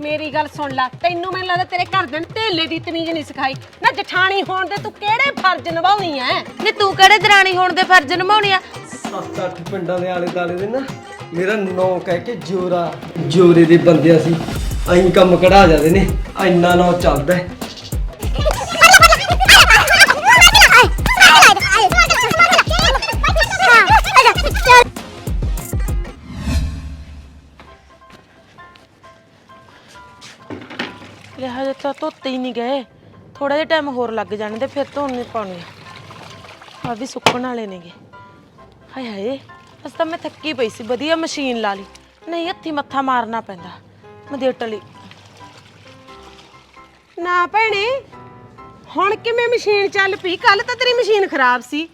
ਮੇਰੀ ਗੱਲ ਸੁਣ ਲੈ ਤੈਨੂੰ ਮੈਨੂੰ ਲੱਗਦਾ ਤੇਰੇ ਘਰ ਦੇ ਨੇ ਢੇਲੇ ਦੀ ਤਮੀਜ਼ ਨਹੀਂ ਸਿਖਾਈ। ਨਾ ਜਠਾਣੀ ਹੋਣ ਦੇ ਤੂੰ ਕਿਹੜੇ ਫਰਜ਼ ਨਿਭਾਉਣੀ ਐ? ਨਹੀਂ ਤੂੰ ਕਿਹੜੇ ਦਰਾਣੀ ਹੋਣ ਦੇ ਫਰਜ਼ ਨਿਭਾਉਣੀ ਆ? ਸੱਤ ਅੱਠ ਪਿੰਡਾਂ ਦੇ ਆਲੇ ਦਾਲੇ ਦੇ ਨਾ ਮੇਰਾ ਨਾਂ ਕਹਿ ਕੇ ਜੋਰਾ ਜੋਰੇ ਦੇ ਬੰਦਿਆਂ ਸੀ। ਐਂ ਕੰਮ ਕਢਾ ਜਾਂਦੇ ਨੇ ਇੰਨਾ ਨਾਂ ਚੱਲਦਾ ਹੈ। ਤਾਂ ਧੋਤੇ ਹੀ ਨਹੀਂ ਗਏ। ਥੋੜਾ ਜਿਹਾ ਟਾਈਮ ਹੋਰ ਲੱਗ ਜਾਣੇ ਤੇ ਫਿਰ ਧੋਣ ਨਹੀਂ ਪਾਉਣੀ। ਆ ਵੀ ਸੁੱਕਣ ਵਾਲੇ ਨੇਗੇ। ਹਾਏ ਹਾਏ ਅਸ ਤਾਂ ਮੈਂ ਥੱਕੀ ਪਈ ਸੀ ਵਧੀਆ ਮਸ਼ੀਨ ਲਾ ਲਈ। ਨਹੀਂ ਹੱਥੀ ਮੱਥਾ ਮਾਰਨਾ ਪੈਂਦਾ। ਮੈਂ ਦੇਟ ਲਈ ਨਾ ਭੈਣੇ ਹੁਣ ਕਿਵੇਂ ਮਸ਼ੀਨ ਚੱਲ ਪਈ? ਕੱਲ ਤਾਂ ਤੇਰੀ ਮਸ਼ੀਨ ਖਰਾਬ ਸੀ।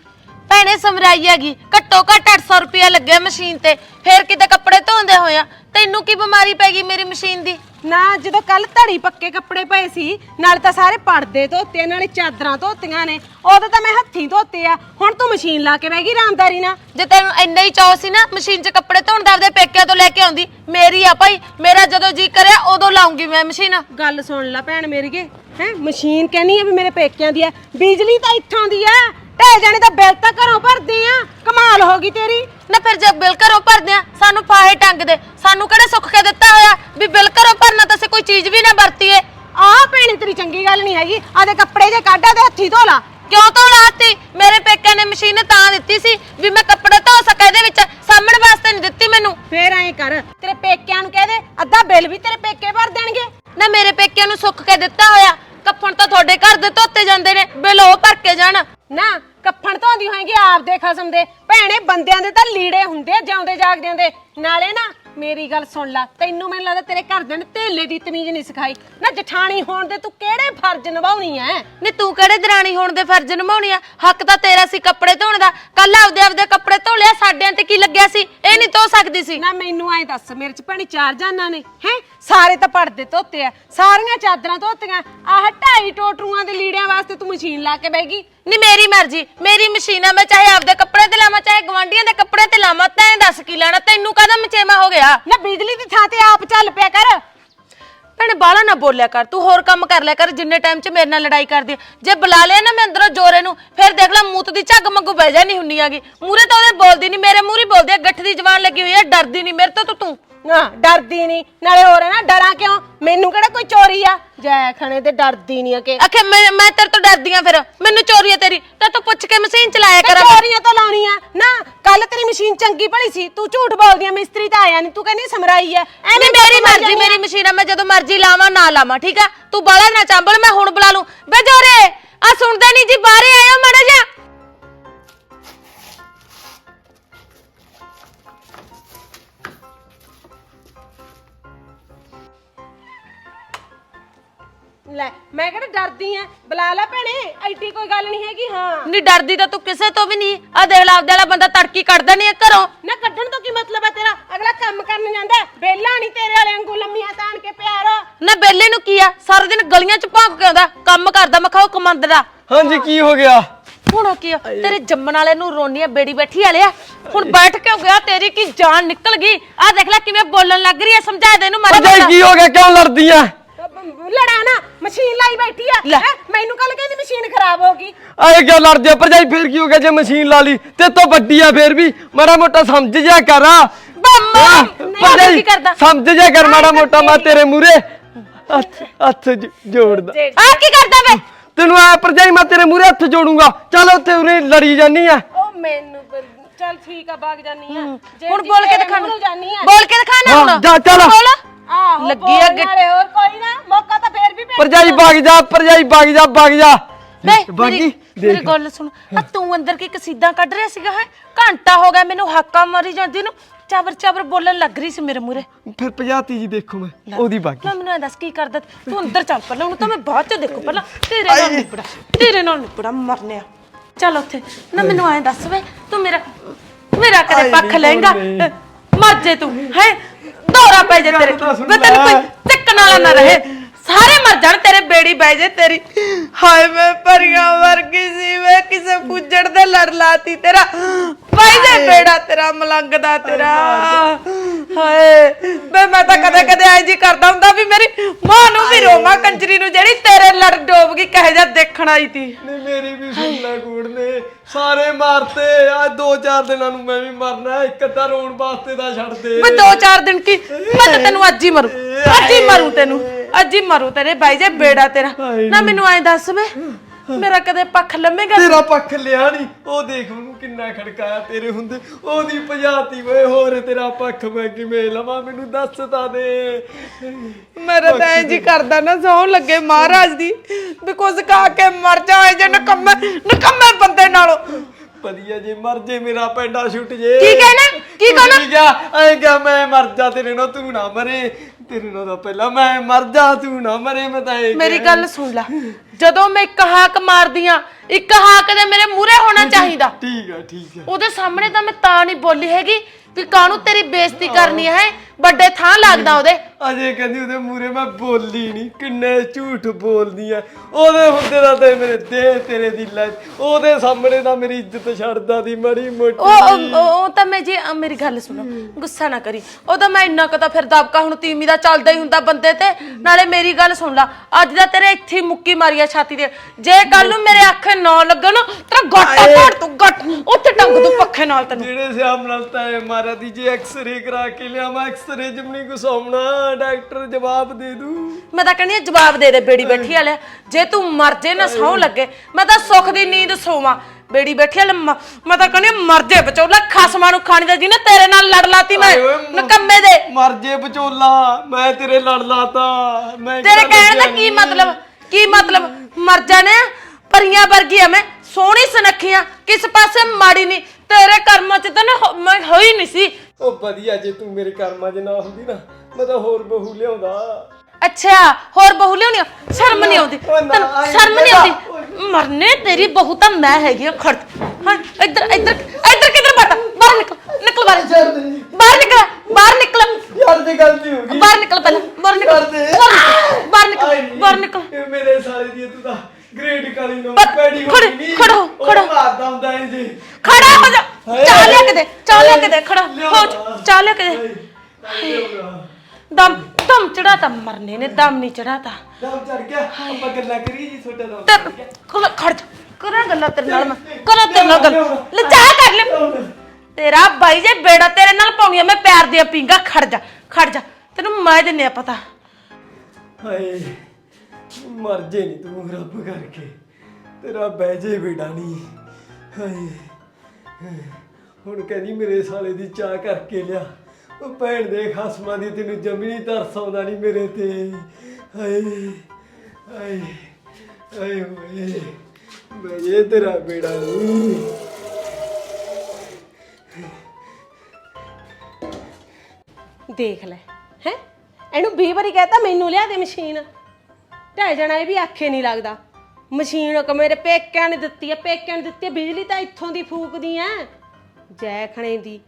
ਭੈਣੇ ਸਮਰਾਈ ਹੈਗੀ। ਘੱਟੋ ਘੱਟ 800 ਰੁਪਇਆ ਲੱਗਿਆ ਮਸ਼ੀਨ ਤੇ। ਫੇਰ ਕਿਤੇ ਕੱਪੜੇ ਧੋਂਦੇ ਹੋਇਆ ਤੈਨੂੰ ਕੀ ਬਿਮਾਰੀ ਪੈ ਗਈ ਮੇਰੀ ਮਸ਼ੀਨ ਦੀ? ਨਾ ਜਦੋਂ ਕੱਲ ਧੜੀ ਪੱਕੇ ਕੱਪੜੇ ਪਏ ਸੀ ਨਾਲ ਤਾਂ ਸਾਰੇ ਪਰਦੇ ਧੋਤੇ ਨਾਲੇ ਚਾਦਰਾਂ ਧੋਤੀਆਂ ਨੇ ਉਦੋਂ ਤਾਂ ਮੈਂ ਹੱਥੀਂ ਧੋਤੇ ਆ। ਹੁਣ ਤੂੰ ਮਸ਼ੀਨ ਲਾ ਕੇ ਬਹਿ ਗਈ ਆਰਾਮਦਾਰੀ ਨਾਲ। ਜੇ ਤੈਨੂੰ ਇੰਨਾ ਹੀ ਚਾਅ ਸੀ ਨਾ ਮਸ਼ੀਨ 'ਚ ਕੱਪੜੇ ਧੋਣ ਦਾ ਆਪਦੇ ਪੇਕਿਆਂ ਤੋਂ ਲੈ ਕੇ ਆਉਂਦੀ। ਮੇਰੀ ਆ ਭਾਈ ਮੇਰਾ ਜਦੋਂ ਜੀ ਕਰਿਆ ਉਦੋਂ ਲਾਉਂਗੀ ਮੈਂ ਮਸ਼ੀਨ। ਗੱਲ ਸੁਣ ਲੈ ਭੈਣ ਮੇਰੀ ਕੇ ਹੈ ਮਸ਼ੀਨ ਕਹਿੰਦੀ ਆ ਵੀ ਮੇਰੇ ਪੇਕਿਆਂ ਦੀ ਆ ਬਿਜਲੀ ਤਾਂ ਇੱਥੋਂ ਦੀ ਆ। ਢਹਿ ਜਾਣੇ ਤਾਂ ਬਿੱਲ ਤਾਂ ਘਰੋਂ ਭਰਦੇ ਆ। ਕਮਾਲ ਹੋ ਗਈ ਤੇਰੀ। ਨਾ ਫਿਰ ਜੇ ਬਿੱਲ ਘਰੋਂ ਭਰਦੇ ਆ ਸਾਨੂੰ ਫਾਹੇ ਟੰਗ ਦੇ। ਸਾਨੂੰ ਕਿਹੜਾ ਸੁੱਖ ਕੇ ਦਿੱਤਾ ਹੋਇਆ ਵੀ ਬਿੱਲ ਘਰੋਂ ਭਰਨਾ ਤਾਂ ਅਸੀਂ ਕੋਈ ਚੀਜ਼ ਵੀ ਨਾ ਵਰਤੀਏ। ਆਹ ਭੈਣੇ ਤੇਰੀ ਚੰਗੀ ਗੱਲ ਨਹੀਂ ਹੈਗੀ। ਆਦੇ ਕੱਪੜੇ ਜੇ ਕੱਢ ਆਦੇ ਹੱਥੀ ਧੋ ਲਾ। ਕਿਉਂ ਤੋਂ ਲਾਤੀ ਮੇਰੇ ਪੇਕਿਆਂ ਨੇ ਮਸ਼ੀਨ ਤਾਂ ਦਿੱਤੀ ਸੀ ਵੀ ਮੈਂ ਕੱਪੜੇ ਧੋ ਸਕਾਂ ਇਹਦੇ ਵਿੱਚ ਸਾਹਮਣ ਵਾਸਤੇ ਨਹੀਂ ਦਿੱਤੀ ਮੈਨੂੰ। ਫੇਰ ਐਂ ਕਰ ਤੇਰੇ ਪੇਕਿਆਂ ਨੂੰ ਕਹਿ ਦੇ ਅੱਧਾ ਬਿੱਲ ਵੀ ਤੇਰੇ ਪੇਕੇ ਭਰ ਦੇਣਗੇ। ਨਾ ਮੇਰੇ ਪੇਕਿਆਂ ਨੂੰ ਸੁੱਖ ਕੇ ਦਿੱਤਾ ਹੋਇਆ। ਕੱਫਣ ਤਾਂ ਤੁਹਾਡੇ ਘਰ ਦੇ ਧੋਤੇ ਜਾਂਦੇ ਨੇ ਬਿੱਲ ਉਹ ਭਰ ਕੇ ਜਾਣ। ਨਾ ਕੱਫਣ ਧੋਂਦੀ ਹੋਏਗੀ ਆਪਦੇ ਖਸਮ ਦੇ। ਭੈਣੇ ਬੰਦਿਆਂ ਦੇ ਤਾਂ ਲੀੜੇ ਹੁੰਦੇ ਆ ਜਿਉਂਦੇ ਜਾਗਦਿਆਂ ਦੇ। ਨਾਲੇ ਨਾ ਮੇਰੀ ਗੱਲ ਸੁਣ ਲੈ ਤੈਨੂੰ ਮੈਨੂੰ ਲੱਗਦਾ ਤੇਰੇ ਘਰ ਦੇ ਨੇ ਢੇਲੇ ਦੀ ਤਮੀਜ਼ ਨਹੀਂ ਸਿਖਾਈ। ਨਾ ਜਠਾਣੀ ਹੋਣ ਦੇ ਤੂੰ ਕਿਹੜੇ ਫਰਜ਼ ਨਿਭਾਉਣੀ ਐ? ਨੀ ਤੂੰ ਕਿਹੜੇ ਦਰਾਣੀ ਹੋਣ ਦੇ ਫਰਜ਼ ਨਿਭਾਉਣੀ ਆ? ਹੱਕ ਤਾਂ ਤੇਰਾ ਸੀ ਕੱਪੜੇ ਧੋਣ ਦਾ। ਕੱਲ ਆਪਦੇ ਆਪਦੇ ਕੱਪੜੇ ਧੋ ਲਿਆ ਸਾਡਿਆਂ ਤੇ ਕੀ ਲੱਗਿਆ ਸੀ? ਇਹ ਨਹੀਂ ਧੋ ਸਕਦੀ ਸੀ। ਨਾ ਮੈਨੂੰ ਐਂ ਦੱਸ ਮੇਰੇ ਚ ਭੈਣੀ ਚਾਰ ਜਾਨਾਂ ਨੇ ਹੈ? ਸਾਰੇ ਤਾਂ ਪੜਦੇ ਧੋਤੇ ਆ ਸਾਰੀਆਂ ਚਾਦਰਾਂ ਧੋਤੀਆਂ ਆਹ ਢਾਈ ਟੋਟਰੂਆਂ ਦੇ ਲੀੜਿਆਂ ਵਾਸਤੇ ਤੂੰ ਮਸ਼ੀਨ ਲਾ ਕੇ ਬਹਿ ਗਈ? ਨੀ ਮੇਰੀ ਮਰਜ਼ੀ ਮੇਰੀ ਮਸ਼ੀਨ ਆ ਮੈਂ ਚਾਹੇ ਆਪਦੇ ਕੱਪੜੇ ਤੇ ਲਾਵਾਂ ਚਾਹੇ ਗਵਾਂਢੀਆਂ ਦੇ ਕੱਪੜੇ ਤੇ ਲਾਵਾਂ ਤੈਂ ਦੱਸ ਕੀ ਲੈਣਾ ਤੈਨੂੰ ਕਾਹਦਾ ਮਚੇਮਾ ਹੋ ਗਿਆ? ਨਾ ਬਿਜਲੀ ਦੀ ਥਾਂ ਤੇ ਆਪ ਚੱਲ ਪਿਆ ਕਰ। ਭੈਣੇ ਬਾਲਾ ਨਾ ਬੋਲਿਆ ਕਰ ਤੂੰ ਹੋਰ ਕੰਮ ਕਰ ਲਿਆ ਕਰ ਜਿੰਨੇ ਟਾਈਮ 'ਚ ਮੇਰੇ ਨਾਲ ਲੜਾਈ ਕਰਦੀ ਆ। ਜੇ ਬੁਲਾ ਲਿਆ ਨਾ ਮੈਂ ਅੰਦਰੋਂ ਜੋਰੇ ਨੂੰ ਫਿਰ ਦੇਖ ਲੈ ਮੂਤ ਦੀ ਝੱਗ ਮੰਗੂ ਬਹਿ ਜਾਣੀ ਹੁੰਨੀ ਆਗੀ ਮੂਰੇ ਤਾਂ ਉਹਦੇ ਬੋਲਦੀ ਨਹੀਂ ਮੇਰੇ ਮੂਹਰੇ ਬੋਲਦੀ ਆ ਗੱਠ ਦੀ ਜਵਾਨ ਲੱਗੀ ਹੋਈ ਆ ਡਰਦੀ ਨਹੀਂ ਮੇਰੇ ਤੋਂ ਤੂੰ ਤੂੰ ਨਾ ਡਰਦੀ ਨਹੀਂ ਨਾਲੇ ਹੋਰ ਹੈ ਨਾ ਡਰਾਂ ਕਿਉਂ? ਮੈਨੂੰ ਕਿਹੜਾ ਕੋਈ ਚੋਰੀ ਆ? ਜੈ ਖਣੇ ਤੇ ਡਰਦੀ ਨਹੀਂ ਆ ਕਿ ਆਖੇ ਮੈਂ ਮੈਂ ਤੇਰੇ ਤੋਂ ਡਰਦੀ ਆ ਫਿਰ। ਮੈਨੂੰ ਚੋਰੀ ਆ ਤੇਰੀ। ਤਾਂ ਤੂੰ ਪੁੱਛ ਕੇ ਮਸ਼ੀਨ ਚਲਾਇਆ ਤੇ ਕਰ। ਚੋਰੀਆਂ ਤਾਂ ਲਾਉਣੀਆਂ। ਨਾ ਕੱਲ ਤੇਰੀ ਮਸ਼ੀਨ ਚੰਗੀ ਭਲੀ ਸੀ। ਤੂੰ ਝੂਠ ਬੋਲਦੀ ਆ ਮਿਸਤਰੀ ਤਾਂ ਆਇਆ ਨਹੀਂ ਤੂੰ ਕਹਿੰਦੀ ਸਮਰਾਈ ਐ ਐਵੇਂ ਮੇਰੀ ਮਰਜ਼ੀ ਮੇਰੀ ਮਸ਼ੀਨ ਆ। ਮੈਂ ਜਦੋਂ ਮਰਜ਼ੀ ਲਾਵਾਂ ਨਾ ਲਾਵਾਂ ਠੀਕ ਆ? ਤੂੰ ਬਾਲਾ ਨਾ ਚਾਂਬਲ ਮੈਂ ਹੁਣ ਬੁਲਾ ਲੂੰ। ਬੇ ਜੋਰੇ ਆ ਸੁਣਦੇ ਨਹੀਂ ਜੀ ਬਾਹਰੇ ਆਇਓ ਮਾੜਾ ਜਿਹਾ। ਲੈ ਮੈਂ ਕਿਹੜਾ ਡਰਦੀ ਆ? ਬੁਲਾ ਲੈ ਭੈਣੇ ਐਡੀ ਕੋਈ ਗੱਲ ਨਹੀਂ ਹੈਗੀ ਹਾਂ। ਨਹੀਂ ਡਰਦੀ ਤਾਂ ਤੂੰ ਕਿਸੇ ਤੋਂ ਵੀ ਨਹੀਂ। ਆ ਦੇਖ ਲਾ ਆਪਦੇ ਵਾਲਾ ਬੰਦਾ ਤੜਕੀ ਕੱਢਦਾ ਨਹੀਂ ਘਰੋਂ। ਨਾ ਕੱਢਣ ਤੋਂ ਕੀ ਮਤਲਬ ਹੈ ਤੇਰਾ? ਅਗਲਾ ਕੰਮ ਕਰਨ ਜਾਂਦਾ ਬੇਲਾ ਨਹੀਂ ਤੇਰੇ ਵਾਲੇ ਵਾਂਗੂ ਲੰਮੀਆਂ ਤਾਣ ਕੇ ਪਿਆਰ। ਨਾ ਬੇਲੇ ਨੂੰ ਕੀ ਆ? ਸਾਰਾ ਦਿਨ ਗਲੀਆਂ 'ਚ ਭੌਂਕ ਕੇ ਆਉਂਦਾ ਕੰਮ ਕਰਦਾ ਮੈਂ ਖਾਓ ਕਮੰਦ ਦਾ। ਹਾਂਜੀ ਕੀ ਹੋ ਗਿਆ? ਹੁਣ ਉਹ ਕੀ ਆ? ਤੇਰੇ ਜੰਮਣ ਵਾਲੇ ਨੂੰ ਰੋਣੀਆਂ ਬੇੜੀ ਬੈਠੀ ਵਾਲਿਆ ਹੁਣ ਬੈਠ ਕੇ ਹੋ ਗਿਆ ਤੇਰੀ ਕੀ ਜਾਨ ਨਿਕਲ ਗਈ? ਆ ਦੇਖ ਲੈ ਕਿਵੇਂ ਬੋਲਣ ਲੱਗ ਰਹੀ ਐ ਸਮਝਾ ਦੇ ਇਹਨੂੰ ਮਰ ਭਰਜਾਈ ਕੀ ਹੋ ਗਿਆ ਕਿਉਂ ਲੜਦੀ ਆ? ਲੜਾ ਨਾ। ਮਸ਼ੀਨ ਲਾਈ ਬੈਠੀ ਆ ਲੈ। ਹੈਂ? ਮੈਨੂੰ ਕੱਲ ਕਹਿੰਦੀ ਮਸ਼ੀਨ ਖਰਾਬ ਹੋ ਗਈ। ਆਏ ਕਿਉਂ ਲੜਦੀ ਆ ਭਰਜਾਈ ਫੇਰ ਕੀ ਹੋ ਗਿਆ ਜੇ ਮਸ਼ੀਨ ਲਾ ਲਈ? ਤੇ ਤੋਂ ਵੱਡੀ ਆ ਫੇਰ ਵੀ। ਮਾੜਾ ਮੋਟਾ ਸਮਝ ਜਾ ਕਰ ਆ। ਬੰਮਾ! ਆਹ, ਨਹੀਂ ਭਰਜਾਈ, ਕੀ ਕਰਦਾ? ਸਮਝ ਜਾ ਕਰ ਮਾੜਾ ਮੋਟਾ ਮੈਂ ਤੇਰੇ ਮੂਰੇ ਹੱਥ ਹੱਥ ਜ- ਜੋੜਦਾ। ਆ ਕੀ ਕਰਦਾ ਵੇ? ਤੈਨੂੰ ਆ ਭਰਜਾਈ ਮੈਂ ਤੇਰੇ ਮੂਰੇ ਹੱਥ ਜੋੜੂੰਗਾ। ਚੱਲ ਉੱਥੇ ਉਰੇ ਲੜੀ ਜਾਨੀ ਆ। ਉਹ ਮੈਨੂੰ ਬ- ਚੱਲ ਠੀਕ ਆ ਬਾਗ ਜਾਨੀ ਆ। ਹੁਣ ਬੋਲ ਕੇ ਦਿਖਾ ਮੂਹਰੋਂ ਜਾਨੀ ਆ। ਬੋਲ ਕੇ ਦਿਖਾ ਨਾ ਹਾਂ, ਹੁਣ। ਜਾ ਚੱਲ। ਬੋਲ। ਆਹੋ ਲੱਗੀ ਬੋਲ ਆ ਗਿ- ਨਾਲੇ ਹੋਰ ਕੋਈ ਨਾ ਮੌਕਾ ਤਾਂ ਫੇਰ ਵੀ ਭੇਜ। ਭਰਜਾਈ ਵਗ ਜਾ ਭਰਜਾਈ ਵਗ ਜਾ ਵਗ ਜਾ। ਬਾਗੀ ਮੇਰੀ ਗੱਲ ਸੁਣ। ਆ ਤੂੰ ਅੰਦਰ ਕੀ ਕਸੀਦਾ ਕੱਢ ਰਿਹਾ ਸੀਗਾ ਹੈ? ਘੰਟਾ ਹੋ ਗਿਆ ਮੈਨੂੰ ਹਾਕਾ ਮਾਰੀ ਜਾਂਦੀ ਨੂੰ। ਚਾਬਰ ਚਾਬਰ ਬੋਲਣ ਲੱਗ ਰਹੀ ਸੀ ਮੇਰੇ ਮੂਰੇ ਫਿਰ ਪੰਜਾਤੀ ਜੀ ਦੇਖੋ ਮੈਂ ਉਹਦੀ ਬਾਗੀ ਨਾ ਮੈਨੂੰ ਇਹ ਦੱਸ ਕੀ ਕਰਦਾ? ਤੂੰ ਅੰਦਰ ਚੱਲ ਪਹਿਲਾਂ ਉਹਨੂੰ ਤਾਂ ਮੈਂ ਬਾਅਦ ਚ ਦੇਖੂ। ਪਹਿਲਾਂ ਤੇਰੇ ਨਾਲ ਨਿਪੜਾ ਤੇਰੇ ਨਾਲ ਨਿਪੜਾ ਮਰਨਿਆ। ਚੱਲ ਉੱਥੇ ਨਾ ਮੈਨੂੰ ਐਂ ਦੱਸ ਵੇ ਤੂੰ ਮੇਰਾ ਮੇਰਾ ਕਦੇ ਆਏ ਪੱਖ ਲਏਗਾ। ਮਰ ਜੇ ਤੂੰ ਹੈ? ਦੌਰਾ ਪੈ ਜੇ ਤੇਰੇ। ਵੇ ਤੈਨੂੰ। ਕੋਈ ਚੱਕਣ ਵਾਲਾ ਨਾ ਰਹੇ। ਸਾਰੇ ਮਰ ਜਾਣ ਤੇਰੇ ਬੇੜੀ ਬਹਿ ਜੇ ਤੇਰੀ। ਹਾਏ ਮੈਂ ਪਰੀਆਂ ਵਰਗੀ ਸੀ ਮੈਂ ਕਿਸੇ ਪੁੱਜੜ ਦੇ ਲੜ ਲਾਤੀ ਤੇਰਾ। ਭਾਈ ਜੇ ਬੇੜਾ ਤੇਰਾ ਮਲੰਗ ਦਾ ਤੇਰਾ। ਹਾਏ ਬੇ ਮੈਂ ਤਾਂ ਕਦੇ ਕਦੇ ਐਂ ਜੀ ਕਰਦਾ ਹੁੰਦਾ ਵੀ ਮੇਰੀ ਮਾਂ ਨੂੰ ਵੀ ਰੋਮਾ ਕੰਜਰੀ ਨੂੰ ਜਿਹੜੀ ਤੇਰੇ ਲੜ ਡੋਬ ਗਈ ਕਹੇ ਜਾ ਦੇਖਣ ਆਈ ਤੀ। ਨਹੀਂ ਮੇਰੀ ਵੀ ਸੁਣਨਾ ਕੂੜ ਨੇ। ਸਾਰੇ ਮਾਰਤੇ ਆ ਦੋ ਚਾਰ ਦਿਨਾਂ ਨੂੰ ਮੈਂ ਵੀ ਮਰਨਾ ਇੱਕ ਅੱਧਾ ਰੋਣ ਵਾਸਤੇ ਦਾ ਛੱਡ ਦੇ। ਮੈਂ ਦੋ ਚਾਰ ਦਿਨ ਕੀ? ਮੈਂ ਤਾਂ ਤੈਨੂੰ ਅੱਜ ਹੀ ਮਰੂ ਅੱਜ ਹੀ ਮਰੂ ਤੈਨੂੰ ਅੱਜ ਹੀ ਮਰੂ ਤੇਰੇ ਬਾਈ ਜੇ ਬੇੜਾ ਤੇਰਾ। ਨਾ ਮੈਨੂੰ ਐਂ ਦੱਸ ਵੇ ਮੇਰਾ ਕਦੇ ਪੱਖ ਲੰਮੇਗਾ? ਤੇਰਾ ਪੱਖ ਲਿਆ ਨਹੀਂ ਉਹ ਦੇਖ ਕਿੰਨਾ ਖੜਕਾਇਆ ਤੇਰੇ ਹੁੰਦੇ? ਉਹਦੀ ਭਜਾਤੀ ਓਏ, ਹੋਰ ਤੇਰਾ ਪੱਖ ਮੈਂ ਕਿਵੇਂ ਲਵਾਂ? ਮੈਨੂੰ ਦੱਸ ਤਾਂ ਦੇ। ਮੇਰਾ ਤਾਂ ਇੰਜ ਹੀ ਕਰਦਾ ਨਾ ਸੌਂ ਲੱਗੇ ਮਹਾਰਾਜ ਦੀ। ਵੀ ਕੁਝ ਖਾ ਕੇ ਮਰ ਜਾਏ ਜੇ ਨਕੰਮੇ ਨਕੰਮੇ ਬੰਦੇ ਨਾਲੋਂ। ਵਧੀਆ ਜੇ ਮਰ ਜੇ ਮੇਰਾ ਪੈਂਡਾ ਛੁੱਟ ਜੇ। ਕੀ ਕਹਿਣਾ? ਕੀ ਕਹਿਣਾ? ਕੀ ਕਿਹਾ ਐ ਕਿਹਾ ਮੈਂ ਮਰ ਜਾ ਤੇਰੇ ਨਾਲ ਤੂੰ ਨਾ ਮਰੇ। ਤੇਰੇ ਨਾਲ ਤਾਂ ਪਹਿਲਾਂ ਮੈਂ ਮਰ ਜਾ ਤੂੰ ਨਾ ਮਰੇ ਮੈਂ ਤਾਂ ਇਹ ਮੇਰੀ ਗੱਲ ਸੁਣ ਲੈ। ਜਦੋਂ ਮੈਂ ਇੱਕ ਹਾਕ ਮਾਰਦੀ ਆ ਇੱਕ ਹਾਕ ਦੇ ਮੇਰੇ ਮੂਹਰੇ ਹੋਣਾ ਚਾਹੀਦਾ। ਠੀਕ ਆ ਠੀਕ ਆ। ਉਹਦੇ ਸਾਹਮਣੇ ਤਾਂ ਮੈਂ ਤਾਂ ਨਹੀਂ ਬੋਲੀ ਹੈਗੀ ਵੀ ਕਾਹਨੂੰ ਤੇਰੀ ਬੇਇੱਜ਼ਤੀ ਕਰਨੀ ਹੈ? ਵੱਡੇ ਥਾਂ ਲੱਗਦਾ ਉਹਦੇ। ਅਜੇ ਕਹਿੰਦੀ ਉਹਦੇ ਮੂਰੇ ਮੈਂ ਬੋਲੀ ਨਹੀਂ ਕਿੰਨੇ ਝੂਠ ਬੋਲਦੀ ਆ ਉਹਦੇ ਹੁੰਦੇ ਦਾ ਤੇ ਮੇਰੇ ਦੇ ਤੇਰੇ ਦੀ ਲੈ ਉਹਦੇ ਸਾਹਮਣੇ ਤਾਂ ਮੇਰੀ ਇੱਜ਼ਤ ਛੱਡਦਾ ਦੀ ਮੜੀ ਮੋਟੀ। ਉਹ ਉਹ- ਉਹ ਤਾਂ ਮੈਂ ਜੀ ਅ, ਮੇਰੀ ਗੱਲ ਸੁਣੋ ਗੁੱਸਾ ਨਾ ਕਰੀ। ਉਹ ਤਾਂ ਮੈਂ ਇੰਨਾ ਕੁ ਤਾਂ ਫਿਰ ਦਬਕਾ ਹੁਣ ਤੀਮੀ ਦਾ ਚੱਲਦਾ ਹੀ ਹੁੰਦਾ ਬੰਦੇ ਤੇ। ਨਾਲੇ ਮੇਰੀ ਗੱਲ ਸੁਣ ਲਾ ਅੱਜ ਦਾ ਤੇਰੇ ਇੱਥੇ ਹੀ ਮੁੱਕੀ ਮਾਰੀ ਆ ਛਾਤੀ ਦੇ ਜੇ ਕੱਲ ਨੂੰ ਮੇਰੇ ਅੱਖ ਨਾ ਲੱਗਣ ਤੇਰਾ ਗੱਟਾ ਘੜ ਤੂੰ ਗੱਟ ਉੱਥੇ ਟੰਗ ਦੂੰ ਪੱਖੇ ਨਾਲ ਤੈਨੂੰ। ਜਿਹੜੇ ਸਿਆਮ ਨਾਲ ਤਾਂ ਇਹ ਮਾਰਾ ਦੀ ਜੇ ਐਕਸ-ਰੇ ਕਰਾ ਕੇ ਲਿਆ ਮੈਂ ਐਕਸ-ਰੇ ਜਮਨੀ ਘੁਸਾਉਣਾ ਡਾਕਟਰ ਜਵਾਬ ਦੇ ਦੂ। ਮੈਂ ਤਾਂ ਕਹਿੰਦੀ ਹਾਂ ਜਵਾਬ ਦੇ ਦੇ ਬੇੜੀ ਬੈਠੀ ਵਾਲੇ ਜੇ ਤੂੰ ਮਰ ਜੇ ਨਾ ਸੌ ਲੱਗੇ ਮੈਂ ਤਾਂ ਸੁੱਖ ਦੀ ਨੀਂਦ ਸੋਵਾਂ। ਬੇੜੀ ਬੈਠੀ ਵਾਲੇ ਮ- ਮੈਂ ਤਾਂ ਕਹਿੰਦੀ ਹਾਂ ਮਰ ਜੇ ਬਚੋਲਾ ਖਸਮਾਂ ਨੂੰ ਖਾਣੀ ਦਾ ਜੀ ਨਾ ਤੇਰੇ ਨਾਲ ਲੜ ਲਾਤੀ ਮੈਂ। ਆਏ ਓਏ ਮ- ਨਕੰਮੇ ਦੇ। ਮਰ ਜੇ ਵਿਚੋਲਾ ਮੈਂ ਤੇਰੇ ਲੜ ਲਾਤਾ। ਮੈਂ ਤੇਰੇ ਕਿਹੜਾ ਕਹਿਣ ਦਾ ਲੱਗਿਆ ਕੀ ਨੀ। ਮਤਲਬ? ਕੀ ਮਤਲਬ? ਮਰ ਜਾਣੇ? ਪਰੀਆਂ ਵਰਗੀ ਆ ਮੈਂ। ਸੋਹਣੀ ਸੁਨੱਖੀਆਂ ਕਿਸ ਪਾਸੇ ਮਾੜੀ ਨਹੀਂ ਤੇਰੇ ਕਰਮਾਂ ਚ ਤਾਂ ਨਾ ਹੋ- ਮੈਂ ਹੋਈ ਨਹੀਂ ਸੀ। ਉਹ ਵਧੀਆ ਜੇ ਤੂੰ ਮੇਰੇ ਕਰਮਾਂ 'ਚ ਨਾ ਹੁੰਦੀ ਨਾ ਮੈਂ ਤਾਂ ਹੋਰ ਬਹੂ ਲਿਆਉਂਦਾ। ਅੱਛਾ ਹੋਰ ਬਹੂ ਲਿਆਉਣੀ ਆ? ਸ਼ਰਮ ਨਹੀਂ ਆਉਂਦੀ। ਨਾ, ਤੈਨੂੰ ਸ਼ਰਮ ਨਹੀਂ। ਆਉਂਦੀ? ਮਰਨੇ ਤੇਰੀ ਬਹੂ ਤਾਂ ਮੈਂ ਹੈਗੀ ਆ ਖੜ। ਹਾਂ ਇੱਧਰ ਇੱਧਰ ਇੱਧਰ ਕਿੱਧਰ ਬਾਤਾ ਬਾਹਰ ਨਿਕਲ ਨਿਕਲ ਬਾਹਰ। ਬਾਹਰ ਨਿਕਲ ਬਾਹਰ ਨਿਕਲ। ਯਾਰ ਦੀ ਗਲਤੀ ਹੋ ਗਈ। ਬਾਹਰ ਨਿਕਲ ਪਹਿਲਾਂ ਬਾਹਰ ਨਿਕਲ। ਬਾਹਰ ਨਿਕਲ ਬਾਹਰ ਨਿਕਲ ਬਾਹਰ ਨਿਕਲ। ਇਹ ਮੇਰੇ ਸਾਲੇ ਦੀ ਤੂੰ ਤਾਂ ਗ੍ਰੇਡ ਕਾਲੀ ਨੂੰ ਪਰ- ਪੈੜੀ ਹੋ ਖੜੋ। ਖੜੋ, ਖੜੋ। ਮਾਰਦਾ ਹੁੰਦਾ ਇਹ ਜੀ। ਖੜਾ ਹੋ ਜਾ। ਚਾਹ ਲਿਆ ਕੇ ਦੇ। ਚਾਹ ਕੇ ਦੇ ਖੜਾ। ਹੋ। ਜਾ, ਚਾਹ ਕੇ ਦੇ। ਦਮ ਦਮ ਚੜਾਤਾ ਮਰਨੇ ਨੇ ਦਮ ਨਹੀਂ ਚੜਾਤਾ ਦਮ ਚੜ ਗਿਆ। ਆਪਾਂ ਗੱਲਾਂ ਕਰੀ ਜੀ ਛੋਟਾ ਦਮ ਤੇ ਖੜ ਖੜ ਜਾ, ਕਰਾਂ ਗੱਲਾਂ ਤੇਰੇ ਨਾਲ ਮੈਂ। ਕਰਾਂ ਤੇਰੇ ਨਾਲ ਗੱਲ। ਲੈ ਚਾਹ ਕਰ ਲੈ। ਤੇਰਾ ਬਾਈ ਜੇ ਬੇੜਾ ਤੇਰੇ ਨਾਲ ਪਾਉਣੀ ਆ ਮੈਂ ਪਿਆਰ ਦੀਆਂ ਪੀਂਗਾ ਖੜ ਜਾ ਖੜ ਜਾ। ਤੈਨੂੰ ਮੈਂ ਦਿੰਨੇ ਆ ਪਤਾ। ਹਾਏ ਮਰ ਜੇ ਨਹੀਂ ਤੂੰ ਰੱਬ ਕਰਕੇ। ਤੇਰਾ ਬਹਿ ਜੇ ਬੇਟਾ ਨਹੀਂ ਹਾਏ। ਹੁਣ ਕਹਿੰਦੀ ਮੇਰੇ ਸਾਲੇ ਦੀ ਚਾਹ ਕਰਕੇ ਲਿਆ। ਉਹ ਭੈਣ ਦੇ ਖਸਮਾਂ ਦੀ ਤੈਨੂੰ ਜਮੀ ਤਰਸ ਆਉਂਦਾ ਨਹੀਂ ਮੇਰੇ ਤੇ। ਹਾਏ ਹਾਏ ਹਾਏ ਹੋਏ। ਬਹਿ ਜੇ ਤੇਰਾ ਬੇੜਾ ਨਹੀਂ ਦੇਖ ਲੈ ਹੈ? ਇਹਨੂੰ 20 ਵਾਰੀ ਕਹਤਾ ਮੈਨੂੰ ਲਿਆ ਦੇ ਮਸ਼ੀਨ। ਢਹਿ ਜਾਣਾ ਇਹ ਵੀ ਆਖੇ ਨਹੀਂ ਲੱਗਦਾ। ਮਸ਼ੀਨ ਕ ਮੇਰੇ ਪੇਕਿਆਂ ਨੇ ਦਿੱਤੀ ਆ ਪੇਕਿਆਂ ਨੇ ਦਿੱਤੀ ਆ, ਬਿਜਲੀ ਤਾਂ ਇੱਥੋਂ ਦੀ ਫੂਕਦੀ ਐ। ਜੈਖਣੇ ਦੀ।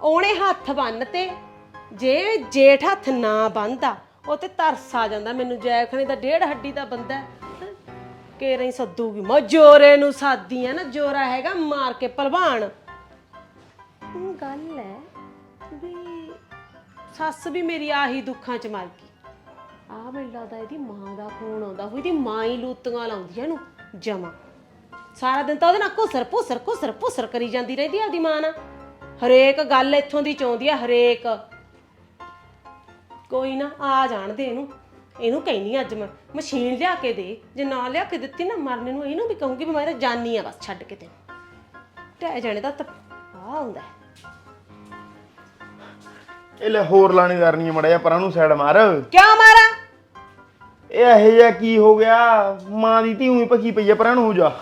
ਉਹਨੇ ਹੱਥ ਬੰਨ ਤੇ ਜੇ ਜੇਠ ਹੱਥ ਨਾ ਬੰਨਦਾ, ਉਹ ਤੇ ਤਰਸ ਆ ਜਾਂਦਾ। ਮੈਨੂੰ ਜੈਖਣੇ ਦਾ ਡੇਢ ਹੱਡੀ ਦਾ ਬੰਦਾ ਕੇ ਰਹੀ ਸੱਦੂਗੀ। ਮੈਂ ਜੋਰੇ ਨੂੰ ਸਾਦੀ ਆ ਨਾ, ਜੋਰਾ ਹੈਗਾ ਮਾਰ ਕੇ ਪਹਿਲਵਾਨ ਉਹ ਗੱਲ ਹੈ ਵੀ ਸੱਸ ਵੀ ਮੇਰੀ ਆਹੀ ਦੁੱਖਾਂ ਚ ਮਰ ਗਈ। ਆ ਮੈਨੂੰ ਲੱਗਦਾ ਇਹਦੀ ਮਾਂ ਦਾ ਫੋਨ ਆਉਂਦਾ। ਹੋਈ ਦੀ ਮਾਂ ਹੀ ਲੂਤੀਆਂ ਲਾਉਂਦੀ ਆ ਇਹਨੂੰ ਜਮਾ। ਸਾਰਾ ਦਿਨ ਤਾਂ ਉਹਦੇ ਨਾਲ ਘੁਸਰ ਭੁਸਰ ਘੁਸਰ ਭੁਸਰ ਕਰੀ ਜਾਂਦੀ ਰਹਿੰਦੀ ਆ ਆਪਦੀ ਮਾਂ ਨਾਲ। ਹਰੇਕ ਗੱਲ ਇੱਥੋਂ ਦੀ ਚਾਹੁੰਦੀ ਆ ਹਰੇਕ। ਕੋਈ ਨਾ ਆ ਜਾਣ ਦੇ ਇਹਨੂੰ। ਇਹਨੂੰ ਕਹਿਨੀ ਅੱਜ ਮੈਂ ਮਸ਼ੀਨ ਲਿਆ ਕੇ ਦੇ। ਜੇ ਨਾ ਲਿਆ ਕੇ ਦਿੱਤੀ ਨਾ ਮਰਨੇ ਨੂੰ ਇਹਨੂੰ ਵੀ ਕਹੂੰਗੀ ਵੀ ਮੈਂ ਤਾਂ ਜਾਨੀ ਆ ਬਸ ਛੱਡ ਕੇ ਤੈਨੂੰ। ਟਹਿ ਜਾਣੇ ਦਾ ਤਾਂ ਆ ਹੁੰਦਾ ਹੈ। ਇਹ ਲੈ ਹੋਰ ਲਾਣੀ ਕਰਨੀ ਹੈ ਮੜਾ ਜਾ ਪਰਾਂ ਨੂੰ ਸਾਈਡ ਮਾਰ। ਕਿਉਂ ਮਾਰਾਂ? ਇਹ ਇਹੋ ਜਿਹਾ ਕੀ ਹੋ ਗਿਆ? ਮਾਂ ਦੀ ਧੀ ਉਹੀ ਭੱਖੀ ਪਈ ਆ ਪਰਾਂ ਨੂੰ ਹੋ ਜਾ।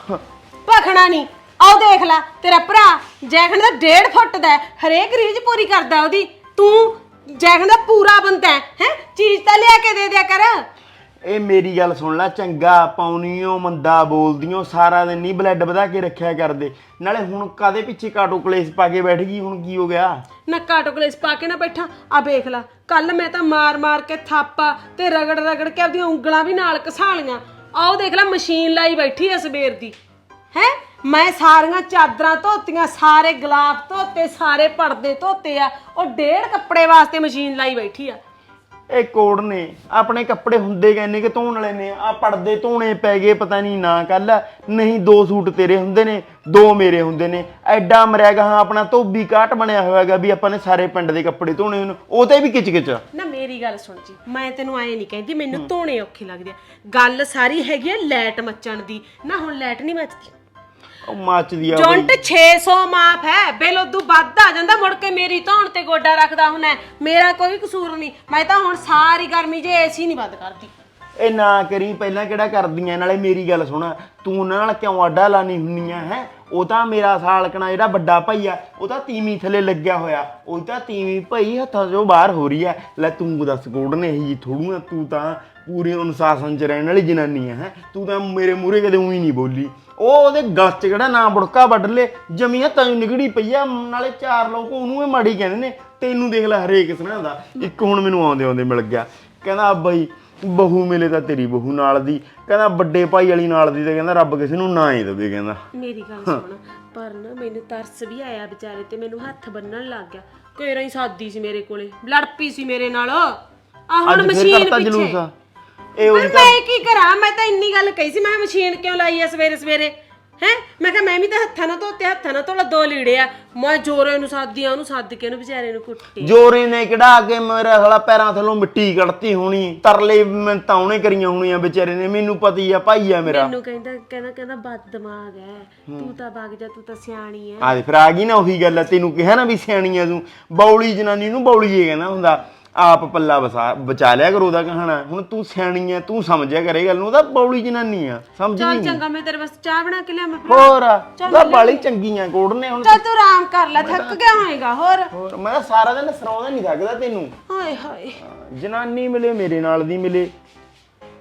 ਭਖਣਾ ਨਹੀਂ। ਆਓ ਦੇਖ ਲੈ ਤੇਰਾ ਭਰਾ ਜੈਖਣ ਦਾ 1.5 ਫੁੱਟ ਦਾ ਹੈ, ਹਰੇਕ ਰੀਝ ਪੂਰੀ ਕਰਦਾ ਉਹਦੀ। ਤੂੰ ਜੈਖਣ ਦਾ ਪੂਰਾ ਬੰਦਾ ਹੈ ਹੈਂ? ਚੀਜ਼ ਤਾਂ ਲਿਆ ਕੇ ਦੇ ਦਿਆ ਕਰ। ਇਹ ਮੇਰੀ ਗੱਲ ਸੁਣ ਲੈ ਚੰਗਾ ਪਾਉਣੀਓ ਮੰਦਾ ਬੋਲਦੀਓ ਸਾਰਾ ਦਿਨ ਨਹੀਂ ਬਲੱਡ ਵਧਾ ਕੇ ਰੱਖਿਆ ਕਰਦੇ। ਨਾਲੇ ਹੁਣ ਕਾਦੇ ਪਿੱਛੇ ਕਾਟੋ ਕਲੇਸ਼ ਪਾ ਕੇ ਬੈਠ ਗਈ ਹੁਣ ਕੀ ਹੋ ਗਿਆ? ਨੱਕਾ ਟੁਕਲੇ ਪਾ ਕੇ ਨਾ ਬੈਠਾ। ਆ ਵੇਖ ਲੈ ਕੱਲ ਮੈਂ ਤਾਂ ਮਾਰ ਮਾਰ ਕੇ ਥਾਪਾ ਤੇ ਰਗੜ ਰਗੜ ਕੇ ਆਪਦੀਆਂ ਉਂਗਲਾਂ ਵੀ ਨਾਲ ਘਸਾਲੀਆਂ। ਆਓ ਦੇਖ ਲੈ ਮਸ਼ੀਨ ਲਾਈ ਬੈਠੀ ਐ ਸਵੇਰ ਦੀ। ਹੈ? ਮੈਂ ਸਾਰੀਆਂ ਚਾਦਰਾਂ ਧੋਤੀਆਂ ਸਾਰੇ ਗਲਾਫ ਧੋਤੇ ਸਾਰੇ ਪਰਦੇ ਧੋਤੇ ਆ। ਉਹ ਡੇਢ ਕੱਪੜੇ ਵਾਸਤੇ ਮਸ਼ੀਨ ਲਾਈ ਬੈਠੀ ਆ। ਇਹ ਕੋਡ ਨੇ। ਆਪਣੇ ਕੱਪੜੇ ਹੁੰਦੇ ਕਹਿੰਨੇ ਕਿ ਧੋਣ ਵਾਲੇ ਨੇ? ਆ ਪਰਦੇ ਧੋਣੇ ਪੈ ਗਏ ਪਤਾ ਨਹੀਂ ਨਾ ਕੱਲ ਨਹੀਂ ਦੋ ਸੂਟ ਤੇਰੇ ਹੁੰਦੇ ਨੇ ਦੋ ਮੇਰੇ ਹੁੰਦੇ ਨੇ। ਐਡਾ ਮਰਿਆਗਾ ਹਾਂ ਆਪਣਾ ਧੋਬੀ ਕਾਟ ਬਣਿਆ ਹੋਇਆਗਾ ਵੀ ਆਪਾਂ ਨੇ ਸਾਰੇ ਪਿੰਡ ਦੇ ਕੱਪੜੇ ਧੋਣੇ ਹੋਣ। ਉਹ ਤੇ ਵੀ ਕਿਚ ਕਿਚ ਨਾ ਮੇਰੀ ਗੱਲ ਸੁਣ ਜੀ। ਮੈਂ ਤੈਨੂੰ ਐ ਨਹੀਂ ਕਹਿੰਦੀ ਮੈਨੂੰ ਧੋਣੇ ਔਖੇ ਲੱਗਦੇ ਆ। ਗੱਲ ਸਾਰੀ ਹੈਗੀ ਆ ਲੈਟ ਮੱਚਣ ਦੀ। ਨਾ ਹੁਣ ਲੈਟ ਨਹੀਂ ਮੱਚਦੀ। ਉਹ ਮੱਚਦੀ ਆ ਬਈ। ਜੌਂਟ 600 ਮਾਫ ਹੈ ਬਿੱਲ ਉਦੋਂ ਵੱਧ ਆ ਜਾਂਦਾ ਮੁੜ ਕੇ ਮੇਰੀ ਧੌਣ ਤੇ ਗੋਡਾ ਰੱਖਦਾ ਹੁਣ ਮੇਰਾ ਕੋਈ ਕਸੂਰ ਨਹੀਂ। ਮੈਂ ਤਾਂ ਹੁਣ ਸਾਰੀ ਗਰਮੀ ਜੇ ਏਸੀ ਨਹੀਂ ਬੰਦ ਕਰਦੀ। ਇਹ ਨਾ ਕਰੀ ਪਹਿਲਾਂ ਕਿਹੜਾ ਕਰਦੀਆਂ ਨਾਲੇ ਮੇਰੀ ਗੱਲ ਸੁਣ। ਤੂੰ ਉਹਨਾਂ ਨਾਲ ਕਿਉਂ ਆਡਾ ਲਾਣੀ ਹੁੰਨੀਆਂ ਹੈ? ਉਹ ਤਾਂ ਮੇਰਾ ਸਾਲਕਣਾ ਜਿਹੜਾ ਵੱਡਾ ਭਾਈ ਆ ਉਹ ਤਾਂ ਤੀਵੀਂ ਥੱਲੇ ਲੱਗਿਆ ਹੋਇਆ। ਉਹ ਤਾਂ ਤੀਵੀਂ ਭਾਈ ਹੱਥਾਂ ਚੋਂ ਬਾਹਰ ਹੋ ਰਹੀ ਆ। ਲੈ ਤੂੰ ਦੱਸ ਕੋੜ ਨੇ ਇਹੀ ਜੀ ਥੋੜੂਆਂ ਤੂੰ ਤਾਂ ਪੂਰੀ ਅਨੁਸ਼ਾਸਨ ਚ ਰਹਿਣ ਵਾਲੀ ਜਨਾਨੀ ਆ ਹੈ? ਤੂੰ ਤਾਂ ਮੇਰੇ ਮੂਹਰੇ ਕਦੇ ਉਹੀ ਨਹੀਂ ਬੋਲੀ। ਉਹ ਉਹਦੇ ਗਲ ਚ ਕਿਹੜਾ ਨਾ ਬੁੜਕਾ ਵੱਢ ਲੇ ਜਮੀ ਹੱਥਾਂ ਨੂੰ ਨਿਗੜੀ ਪਈ ਆ ਨਾਲੇ ਚਾਰ ਲੋਕ ਉਹਨੂੰ ਹੀ ਮਾੜੀ ਕਹਿੰਦੇ ਨੇ ਤੈਨੂੰ ਦੇਖ ਲੈ ਹਰੇਕ ਸੁਣਾ ਦਾ ਇੱਕ ਹੁਣ ਮੈਨੂੰ ਆਉਂਦੇ ਆਉਂਦੇ ਮਿਲ ਗਿਆ ਕਹਿੰਦਾ ਬਈ ਬਹੂ ਮਿਲੇ ਤਾਂ ਤੇਰੀ ਬਹੂ ਨਾਲ ਦੀ ਕਹਿੰਦਾ ਵੱਡੇ ਭਾਈ ਵਾਲੀ ਨਾਲ ਦੀ ਤੇ ਕਹਿੰਦਾ ਰੱਬ ਕਿਸੇ ਨੂੰ ਨਾ ਹੀ ਦੇਵੇ ਕਹਿੰਦਾ। ਮੇਰੀ ਗੱਲ ਸੁਣ ਪਰ ਨਾ ਮੈਨੂੰ ਤਰਸ ਵੀ ਆਇਆ ਵਿਚਾਰੇ ਤੇ ਮੈਨੂੰ ਹੱਥ ਬੰਨਣ ਲੱਗ ਗਿਆ। ਕੋਇਰਾ ਹੀ ਸਾਦੀ ਸੀ ਮੇਰੇ ਕੋਲੇ ਲੜ ਪਈ ਸੀ ਮੇਰੇ ਨਾਲ। ਆ ਹੁਣ ਮਸ਼ੀਨ ਜਲੂਸ ਪਿੱਛੇ। ਆ। ਇਹ ਪਰ ਮੈਂ ਕੀ ਕਰਾਂ? ਮੈਂ ਤਾਂ ਇੰਨੀ ਗੱਲ ਕਹੀ ਸੀ ਮੈਂ ਕਿਹਾ ਮਸ਼ੀਨ ਕਿਉਂ ਲਾਈ ਐ ਸਵੇਰੇ ਸਵੇਰੇ? ਹੈ? ਮੈਂ ਕਿਹਾ ਮੈਂ ਵੀ ਤਾਂ ਹੱਥਾਂ ਨਾਲ ਧੋਤੇ ਹੱਥਾਂ ਨਾਲ ਧੋਲਾ ਦੋ ਲੀੜੇ ਆ। ਮੈਂ ਜੋਰੇ ਨੂੰ ਸਾਦੀ ਆ ਉਹਨੂੰ ਸੱਦ ਕੇ ਉਹਨੂੰ ਵਿਚਾਰੇ ਨੂੰ ਕੁੱਟੇ ਜੋਰੇ ਨੇ ਕਿਹੜਾ ਕੇ ਮੇਰੇ ਹਲਾ ਪੈਰਾਂ ਥੱਲੋਂ ਮਿੱਟੀ ਕੱਢਤੀ ਹੋਣੀ ਤਰਲੇ ਮੈਂ ਤਾਂ ਉਹਨੇ ਕਰੀਆਂ ਹੋਣੀਆਂ ਵਿਚਾਰੇ ਨੇ ਮੈਨੂੰ ਪਤੀ ਆ ਭਾਈ ਆ ਮੇਰਾ। ਮੈਨੂੰ ਕਹਿੰਦਾ ਕਹਿੰਦਾ ਕਹਿੰਦਾ ਬਦ ਦਿਮਾਗ ਹੈ ਤੂੰ ਤਾਂ ਵਗ ਜਾ ਤੂੰ ਤਾਂ ਸਿਆਣੀ ਐ। ਆ ਦੇ ਫਿਰ ਆ ਗਈ ਨਾ ਉਹੀ ਗੱਲ ਆ ਤੈਨੂੰ ਕਿਹਾ ਨਾ ਵੀ ਸਿਆਣੀ ਆ ਤੂੰ। ਬੌਲੀ ਜਨਾਨੀ ਨੂੰ ਬੌਲੀ ਇਹ ਕਹਿੰਦਾ ਹੁੰਦਾ। ਆਪ ਪੱਲਾ ਬਸਾ ਬਚਾ ਲਿਆ ਕਰੋ ਉਹਦਾ ਕਹਾਣਾ। ਹੁਣ ਤੂੰ ਸਿਆਣੀ ਆ ਤੂੰ ਸਮਝਿਆ ਕਰੇ ਗੱਲ ਨੂੰ ਉਹਦਾ ਬੌਲੀ ਜਨਾਨੀ ਆ ਸਮਝ ਚੱਲ ਨਹੀਂ। ਚੰਗਾ ਮੈਂ ਤੇਰੇ ਵਾਸਤੇ ਚਾਹ ਬਣਾ ਕੇ ਲਿਆਵਾਂ ਫਿਰ ਹੋਰ ਉਹਦਾ ਬਾਲੀ ਚੰਗੀਆਂ ਕੋੜ ਨੇ ਹੁਣ। ਚੱਲ ਤੂੰ ਆਰਾਮ ਕਰ ਲੈ ਥੱਕ ਗਿਆ ਹੋਏਗਾ ਹੋਰ। ਹੋਰ ਮੈਂ ਤਾਂ ਸਾਰਾ ਦਿਨ ਸਰਾਉਂਦਾ ਨਹੀਂ ਸਕਦਾ ਤੈਨੂੰ। ਹਾਏ ਹਾਏ। ਜਨਾਨੀ ਮਿਲੇ ਮੇਰੇ ਨਾਲ ਦੀ ਮਿਲੇ।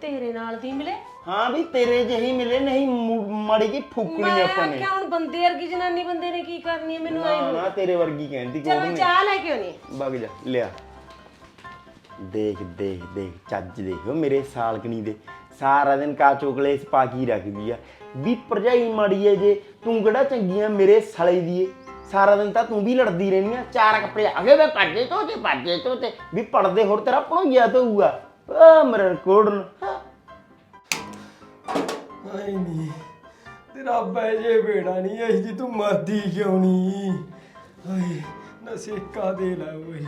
ਤੇਰੇ ਨਾਲ ਦੀ ਮਿਲੇ? ਹਾਂ ਵੀ ਤੇਰੇ ਜਿਹੀ ਮਿਲੇ ਨਹੀਂ ਮੁ- ਮਾੜੀ ਕੀ ਫੁਕਣੀ ਮੈਂ ਆਪਾਂ ਨੇ। ਕਿਹਾ ਹੁਣ ਬੰਦੇ ਵਰਗੀ ਜਨਾਨੀ ਬੰਦੇ ਨੇ ਕੀ ਕਰਨੀ ਹੈ ਮੈਨੂੰ ਨਾ ਨਾ ਤੇਰੇ ਵਰਗੀ ਕਹਿੰਦੀ ਚੱਲ ਮੈਂ ਨੇ ਚਾਹ ਲੈ ਕੇ ਆਉਣੀ ਵਗ ਜਾ ਲਿਆ। ਦੇਖ ਦੇਖ ਦੇਖ, ਚੱਜ ਦੇਖ ਮੇਰੇ ਸਾਲਕਣੀ ਦੇ। ਸਾਰਾ ਦਿਨ ਕਾ ਚੋਕਲੇਸ ਪਾ ਕੀ ਰੱਖਦੀ ਆ। ਵੀ ਭਰਜਾਈ ਮਾੜੀ ਏ ਜੇ, ਤੂੰ ਕਿਹੜਾ ਚੰਗੀ ਆ ਮੇਰੇ ਸਾਲੇ ਦੀ ਸਾਰਾ ਦਿਨ ਤਾਂ ਤੂੰ ਵੀ ਲੜਦੀ ਰਹਿਨੀ ਆ। ਚਾਰ ਕੱਪੜੇ ਅਗੇ ਵੇ ਪੱਜੇ ਤੋਂ ਤੇ ਪੱਜੇ ਤੋਂ ਤੇ। ਵੀ ਪੜਦੇ ਹੋਰ ਤੇਰਾ ਭਣੋਈਆ ਤੋਂ ਹੋਊਗਾ ਆ ਮੇਰੇ ਕੋੜ ਨੂੰ ਨੀ। ਤੇਰਾ ਬੈਜੇ ਬੇੜਾ ਨਹੀਂ ਐ ਜੀ ਤੂੰ ਮਰਦੀ ਕਿਉਂ ਨਹੀਂ ਹਾਏ ਨਸੇਕਾ ਦੇ ਲੈ ਓਏ।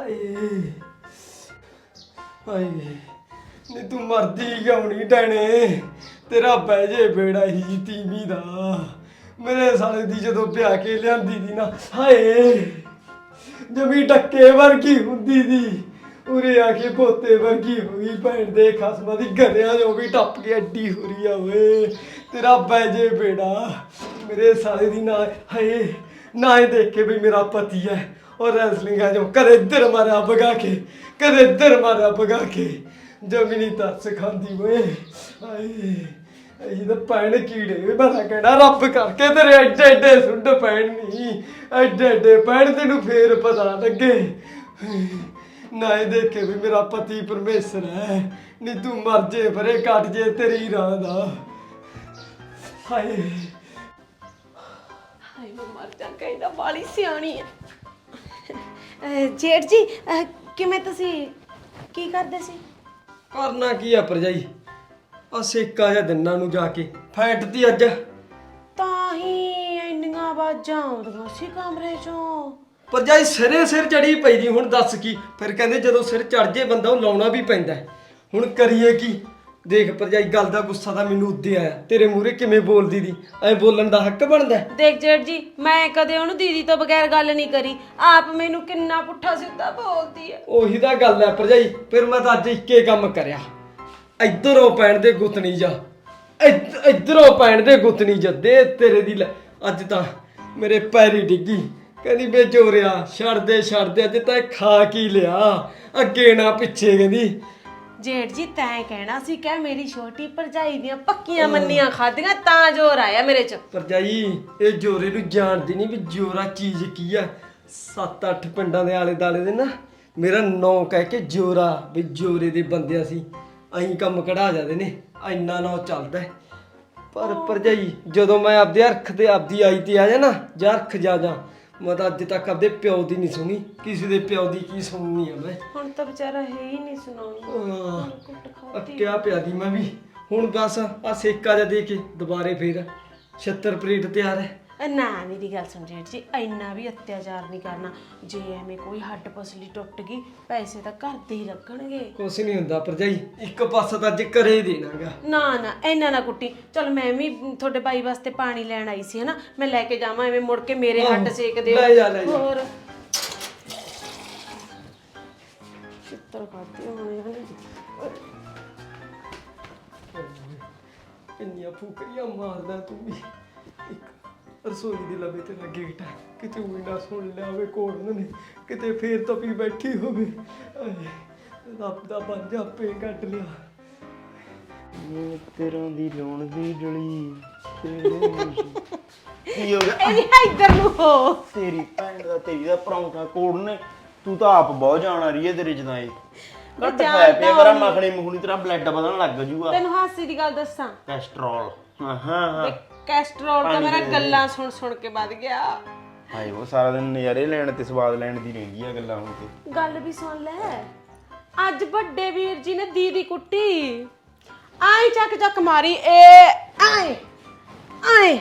ਹਾਏ। ਹਾਏ। ਨੀ ਤੂੰ ਮਰਦੀ ਕਿਉਂ ਨਹੀਂ ਡੈਣੇ? ਤੇਰਾ ਜੇ ਬੇੜਾ ਹੀ ਤੀਵੀਂ ਦਾ। ਮੇਰੇ ਸਾਲੇ ਦੀ ਜਦੋਂ ਵਿਆਹ ਕੇ ਲਿਆਂਦੀ ਦੀ ਨਾ, ਹਾਏ। ਜਮੀ ਡੱਕੇ ਵਰਗੀ ਹੁੰਦੀ ਦੀ। ਉਰੇ ਆ ਕੇ ਪੋਤੇ ਵਰਗੀ ਹੋਈ ਭੈਣ ਦੇ ਖਸਮਾਂ ਦੀ ਗਰਿਆਂ ਜੋ ਵੀ ਟੱਪ ਕੇ ਅੱਡੀ ਹੋ ਰਹੀ ਆ ਓਏ। ਤੇਰਾ ਬੈਜੇ ਬੇੜਾ। ਮੇਰੇ ਸਾਲੇ ਦੀ ਨਾ ਹਾਏ। ਨਾ ਹੀ ਦੇਖ ਕੇ ਵੀ ਮੇਰਾ ਪਤੀ ਹੈ। ਉਹ ਰੈਸਲਿੰਗਾਂ ਜੋ ਕਦੇ ਇੱਧਰ ਮਾਰਿਆ, ਭਗਾ ਕੇ। ਕਦੇ ਇੱਧਰ ਮਾਰਿਆ, ਭਗਾ ਕੇ। ਜਮੀਨੀ ਤਰਸ ਖਾਂਦੀ ਓਏ। ਹਾਏ ਇਹ ਤਾਂ ਪੈਣ ਕੀੜੇ। ਵੇ ਬਣਾ ਕਹਿਣਾ, ਰੱਬ ਕਰਕੇ ਤੇਰੇ ਐਡੇ ਐਡੇ ਸੁੰਡ ਪੈਣ ਨਹੀਂ। ਐਡੇ ਐਡੇ ਪੈਣ ਤੈਨੂੰ ਫੇਰ ਪਤਾ ਲੱਗੇ। ਨਾ ਇਹ ਦੇਖੇ ਵੀ ਮੇਰਾ ਪਤੀ ਪਰਮੇਸ਼ਰ ਹੈ। ਨੀ ਤੂੰ ਮਰ ਜੇ, ਪਰੇ ਕੱਟ ਜੇ ਤੇਰੀ ਰਾਹ ਦਾ। ਹਾਏ। ਹਾਏ, ਮੈਂ ਮਰ ਜਾ ਕਹਿੰਦਾ ਬਾਲੀ ਸਿਆਣੀ ਹੈ। ਅਹ, ਜੇਠ ਜੀ ਅਹ, ਕਿਵੇਂ ਤੁਸੀਂ ਕੀ ਕਰਦੇ ਸੀ? ਕਰਨਾ ਕੀ ਆ ਪਰਜਾਈ ਆ ਸੇਕਾ ਜਾਂ ਦਿਨਾਂ ਨੂੰ ਜਾ ਕੇ ਫੈਂਟਦੀ ਅੱਜ। ਤਾਂ ਹੀ ਇੰਨੀਆਂ ਆਵਾਜ਼ਾਂ ਆਉਂਦੀਆਂ ਸੀ ਕਮਰੇ ਚੋਂ। ਪਰਜਾਈ ਸਿਰੇ ਸਿਰ ਚੜੀ ਪਈ ਦੀ ਹੁਣ ਦੱਸ ਕੀ? ਫਿਰ ਕਹਿੰਦੇ ਜਦੋਂ ਸਿਰ ਚੜ ਜੇ ਬੰਦਾ ਉਹ ਲਾਉਣਾ ਵੀ ਪੈਂਦਾ। ਹੈ। ਹੁਣ ਕਰੀਏ ਕੀ? ਦੇਖ ਪਰਜਾਈ ਗੱਲ ਦਾ ਗੁੱਸਾ ਤਾਂ ਮੈਨੂੰ ਉੱਦੇ ਆਇਆ। ਤੇਰੇ ਮੂਹਰੇ ਕਿਵੇਂ ਬੋਲਦੀ ਦੀ? ਐ ਬੋਲਣ ਦਾ ਹੱਕ ਬਣਦਾ ਹੈ। ਦੇਖ ਜੇਠ ਜੀ ਮੈਂ ਕਦੇ ਉਹਨੂੰ ਦੀਦੀ ਤੋਂ ਬਗੈਰ ਗੱਲ ਨਹੀਂ ਕਰੀ। ਆਪ ਮੈਨੂੰ ਕਿੰਨਾ ਪੁੱਠਾ ਸਿੱਧਾ ਬੋਲਦੀ ਹੈ। ਉਹੀ ਤਾਂ ਗੱਲ ਹੈ ਭਰਜਾਈ ਫਿਰ ਮੈਂ ਤਾਂ ਅੱਜ ਇੱਕੇ ਕੰਮ ਕਰਿਆ। ਇੱਧਰੋਂ ਪੈਣ ਦੇ ਗੁੱਤਣੀ ਜਾ। ਇੱਧ- ਇੱਧਰੋਂ ਪੈਣ ਦੇ ਗੁੱਤਣੀ ਜਾ। ਦੇ ਤੇਰੇ ਦੀ ਲੈ- ਅੱਜ ਤਾਂ ਮੇਰੇ ਪੈਰੀ ਡਿੱਗੀ। ਕਹਿੰਦੀ ਬੇ ਚੋਰਿਆ ਛੱਡ ਦੇ ਛੱਡ ਦੇ। ਅੱਜ ਤਾਂ ਇਹ ਖਾ ਕੀ ਲਿਆ? ਅੱਗੇ ਨਾ ਪਿੱਛੇ ਕਹਿੰਦੀ ਜੇਠ ਜੀ ਤੈਂ ਕਹਿਣਾ ਸੀ ਕਿ ਮੇਰੀ ਛੋਟੀ ਭਰਜਾਈ ਦੀਆਂ ਪੱਕੀਆਂ ਮੰਨੀਆਂ ਖਾਧੀਆਂ ਤਾਂ ਜ਼ੋਰ ਆਇਆ ਮੇਰੇ ਚ। ਭਰਜਾਈ ਇਹ ਜੋਰੇ ਨੂੰ ਜਾਣਦੀ ਨਹੀਂ ਵੀ ਜੋਰਾ ਚੀਜ਼ ਕੀ ਆ। ਸੱਤ ਅੱਠ ਪਿੰਡਾਂ ਦੇ ਆਲੇ ਦਾਲੇ ਦੇ ਨਾ ਮੇਰਾ ਨਾਂ ਕਹਿ ਕੇ ਜੋਰਾ ਵੀ ਜੋਰੇ ਦੇ ਬੰਦੇ ਅਸੀਂ ਐਂ ਕੰਮ ਕਢਾ ਜਾਂਦੇ ਨੇ ਇੰਨਾ ਨਾਂ ਚੱਲਦਾ। ਹੈ। ਪਰ ਭਰਜਾਈ ਜਦੋਂ ਮੈਂ ਆਪਦੇ ਅਰਖ ਤੇ ਆਪਦੀ ਆਈ ਤੇ ਆ ਜਾ ਨਾ ਜਾਂ ਅਰਖ ਜਾ ਜਾ ਮੈਂ ਤਾਂ ਅੱਜ ਤੱਕ ਆਪਦੇ ਪਿਓ ਦੀ ਨਹੀਂ ਸੁਣੀ ਕਿਸੇ ਦੇ ਪਿਓ ਦੀ ਕੀ ਸੁਣਨੀ ਆ ਮੈਂ? ਹੁਣ ਤਾਂ ਵਿਚਾਰਾ ਹੈ ਹੀ ਨਹੀਂ ਸੁਣਾਉਣੀ ਆਹ, ਅੱਕਿਆ ਪਿਆ ਦੀ ਮੈਂ ਵੀ। ਹੁਣ ਬਸ ਆ ਸੇਕਾ ਜਿਹਾ ਦੇ ਕੇ ਦੁਬਾਰੇ ਫੇਰ। 76 ਪਲੇਟ ਤਿਆਰ ਹੈ। ਅ, ਨਾ ਮੇਰੀ ਗੱਲ ਸੁਣ ਜੇਠ ਜੀ ਇੰਨਾ ਵੀ ਅਤਿਆਚਾਰ ਨਹੀਂ ਕਰਨਾ। ਜੇ ਐਵੇਂ ਕੋਈ ਹੱਡ ਪਸਲੀ ਟੁੱਟ ਗਈ ਪੈਸੇ ਤਾਂ ਘਰ ਦੇ ਹੀ ਲੱਗਣਗੇ। ਕੁਛ ਨਹੀਂ ਹੁੰਦਾ ਭਰਜਾਈ ਇੱਕ ਪਾਸਾ ਤਾਂ ਅੱਜ ਘਰੇ ਹੀ ਦੇਣਾਗਾ। ਨਾ ਨਾ ਇੰਨਾ ਨਾ ਕੁੱਟੀ। ਚਲ ਮੈਂ ਵੀ ਤੁਹਾਡੇ ਭਾਈ ਵਾਸਤੇ ਪਾਣੀ ਲੈਣ ਆਈ ਸੀ ਹਨਾ? ਮੈਂ ਲੈ ਕੇ ਜਾਵਾਂ ਐਵੇਂ ਮੁੜ ਕੇ ਮੇਰੇ ਹੱਡ। ਲੈ ਜਾ, ਲੈ ਜਾ। ਹੋਰ। ਚਿੱਤਰ ਖਾਤੇ ਹੋਣੇ ਹਨ ਇੰਨੀਆਂ ਫੂਕਰੀਆਂ ਮਾਰਦਾ ਤੂੰ ਵੀ। ਇੱਕ ਰਸੋਈ ਦੇ ਲਵੇ ਤੇ ਲੱਗੇ ਗੇਟਾ ਕਿਤੇ ਉਹ ਨਾ ਸੁਣ ਲਿਆ ਹੋਵੇ ਕੋੜ ਨੇ ਕਿਤੇ ਫੇਰ ਤਾਂ ਵੀ ਬੈਠੀ ਹੋਵੇ। ਆਏ, ਰੱਬ ਦਾ ਬੰਦ ਆਪੇ ਕੱਢ ਲਿਆ। ਤੇਰਾਂ ਦੀ ਲੋਣ ਦੀ ਜਲੀ। ਕੀ ਹੋ ਗਿਆ ਇਹ ਵੀ ਇੱਧਰ ਨੂੰ ਹੋ। ਤੇਰੀ ਭੈਣ ਦਾ ਤੇਰੀ ਦਾ ਪਰੌਂਠਾ ਕੋੜ ਨੇ। ਤੂੰ ਤਾਂ ਆਪ ਬਹੁਤ ਜਾਣ ਆ ਰਹੀ ਹੈ ਤੇਰੇ ਤਾਂ ਇਹ। ਘੱਟ ਖਾਇਆ ਪਿਆ ਕਰਾਂ ਮੱਖਣੀ ਮੁਖਣੀ ਤੇਰਾ ਬਲੱਡ ਵਧਣ ਲੱਗ ਜੂਗਾ। ਤੈਨੂੰ ਹਾਸੀ ਦੀ ਗੱਲ ਦੱਸਾਂ। ਕੋਲੇਸਟ੍ਰੋਲ ਹਾਂ ਹਾਂ ਹਾਂ। ਕੈਸਟਰੋਲ ਤਾਂ ਮੇਰਾ ਗੱਲਾਂ ਸੁਣ ਸੁਣ ਕੇ ਵੱਧ ਗਿਆ। ਹਾਏ ਉਹ ਸਾਰਾ ਦਿਨ ਨਜ਼ਾਰੇ ਲੈਣ ਤੇ ਸਵਾਦ ਲੈਣ ਦੀ ਰਹਿੰਦੀ ਆ ਗੱਲਾਂ ਹੁਣ ਤੇ। ਗੱਲ ਵੀ ਸੁਣ ਲੈ ਅੱਜ ਵੱਡੇ ਵੀਰ ਜੀ ਨੇ ਦੀਦੀ ਕੁੱਟੀ। ਆਈ ਚੱਕ ਚੱਕ ਮਾਰੀ ਏ ਆਏ ਆਏ।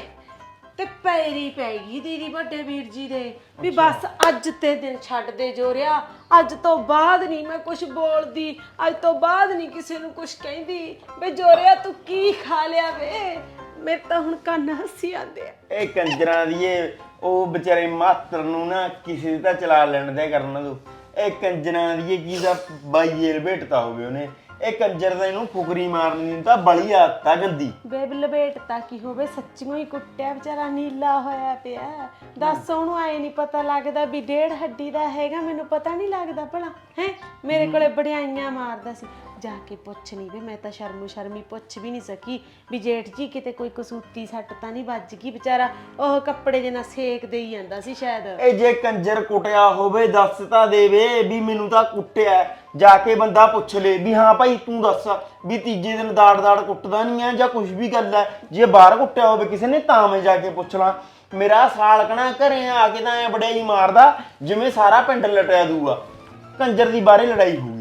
ਤੇ ਪੈਰੀ ਪੈ ਗਈ ਦੀਦੀ ਵੱਡੇ ਵੀਰ ਜੀ ਦੇ ਵੀ ਬਸ ਅੱਜ ਤੇ ਦਿਨ ਛੱਡ ਦੇ ਜੋਰਿਆ। ਅੱਜ ਤੋਂ ਬਾਅਦ ਨਹੀਂ ਮੈਂ ਕੁਝ ਬੋਲਦੀ ਅੱਜ ਤੋਂ ਬਾਅਦ ਨਹੀਂ ਕਿਸੇ ਨੂੰ ਕੁਝ ਕਹਿੰਦੀ। ਵੇ ਜੋਰਿਆ ਤੂੰ ਕੀ ਖਾ ਲਿਆ ਵੇ? ਮੇਰੇ ਤਾਂ ਹੁਣ ਕੰਨ ਹੱਸੀ ਆਂਦੇ ਆ। ਇਹ ਕੰਜਰਾਂ ਦੀ ਇਹ ਉਹ ਵਿਚਾਰੇ ਮਾਤਰ ਨੂੰ ਨਾ ਕਿਸੇ ਦੀ ਚਲਾ ਲੈਣ ਦੇ ਕਰਨਾ ਤੂੰ। ਇਹ ਕੰਜਰਾਂ ਦੀ ਇਹ ਕੀ ਦਾ ਬਾਈਏ ਲਪੇਟਤਾ ਹੋਵੇ ਉਹਨੇ। ਇਹ ਕੰਜਰ ਦਾ ਇਹਨੂੰ ਫੁਕਰੀ ਮਾਰਨੀ ਨੂੰ ਤਾਂ ਬਲੀ ਆਦਤ ਆ ਗੰਦੀ। ਬੇਬ ਲਪੇਟਤਾ ਕੀ ਹੋਵੇ ਸੱਚੀਓ ਹੀ ਕੁੱਟਿਆ ਵਿਚਾਰਾ ਨੀਲਾ ਹੋਇਆ ਪਿਆ। ਦੱਸ ਉਹਨੂੰ ਆਏ ਨਹੀਂ ਪਤਾ ਲੱਗਦਾ ਵੀ ਡੇਢ ਹੱਡੀ ਦਾ ਹੈਗਾ ਮੈਨੂੰ ਪਤਾ ਨਹੀਂ ਲੱਗਦਾ ਭਲਾ। ਹੈ? ਮੇਰੇ ਕੋਲੇ ਬੜਿਆਈਆਂ ਮਾਰਦਾ ਸੀ। ਜਾ ਕੇ ਪੁੱਛ ਨਹੀਂ ਵੇ ਮੈਂ ਤਾਂ ਸ਼ਰਮੋ ਸ਼ਰਮੀ ਪੁੱਛ ਵੀ ਨਹੀਂ ਸਕੀ ਵੀ ਜੇਠ ਜੀ ਕਿਤੇ ਕੋਈ ਕਸੂਤੀ ਸੱਟ ਤਾਂ ਨਹੀਂ ਵੱਜ ਗਈ ਵਿਚਾਰਾ ਉਹ ਕੱਪੜੇ ਜੇ ਨਾਲ ਸੇਕ ਦੇਈ ਜਾਂਦਾ ਸੀ ਸ਼ਾਇਦ। ਇਹ ਜੇ ਕੰਜਰ ਕੁੱਟਿਆ ਹੋਵੇ ਦੱਸ ਤਾਂ ਦੇਵੇ ਵੀ ਮੈਨੂੰ ਤਾਂ ਕੁੱਟਿਆ। ਹੈ। ਜਾ ਕੇ ਬੰਦਾ ਪੁੱਛ ਲੇ ਵੀ ਹਾਂ ਭਾਈ ਤੂੰ ਦੱਸ ਵੀ ਤੀਜੇ ਦਿਨ ਦਾੜ ਦਾੜ ਕੁੱਟਦਾ ਨਹੀਂ ਹੈ ਜਾਂ ਕੁਝ ਵੀ ਗੱਲ ਹੈ। ਜੇ ਬਾਹਰ ਕੁੱਟਿਆ ਹੋਵੇ ਕਿਸੇ ਨੇ ਤਾਂ ਮੈਂ ਜਾ ਕੇ ਪੁੱਛ ਲਾਂ। ਮੇਰਾ ਸਾਲਕਣਾ ਘਰੇ ਆ ਕੇ ਤਾਂ ਐ ਬੜਿਆਈ ਮਾਰਦਾ ਜਿਵੇਂ ਸਾਰਾ ਪਿੰਡ ਲਟਿਆ ਦੂਗਾ ਕੰਜਰ ਦੀ ਬਾਹਰੇ ਲੜਾਈ ਹੋਊਗੀ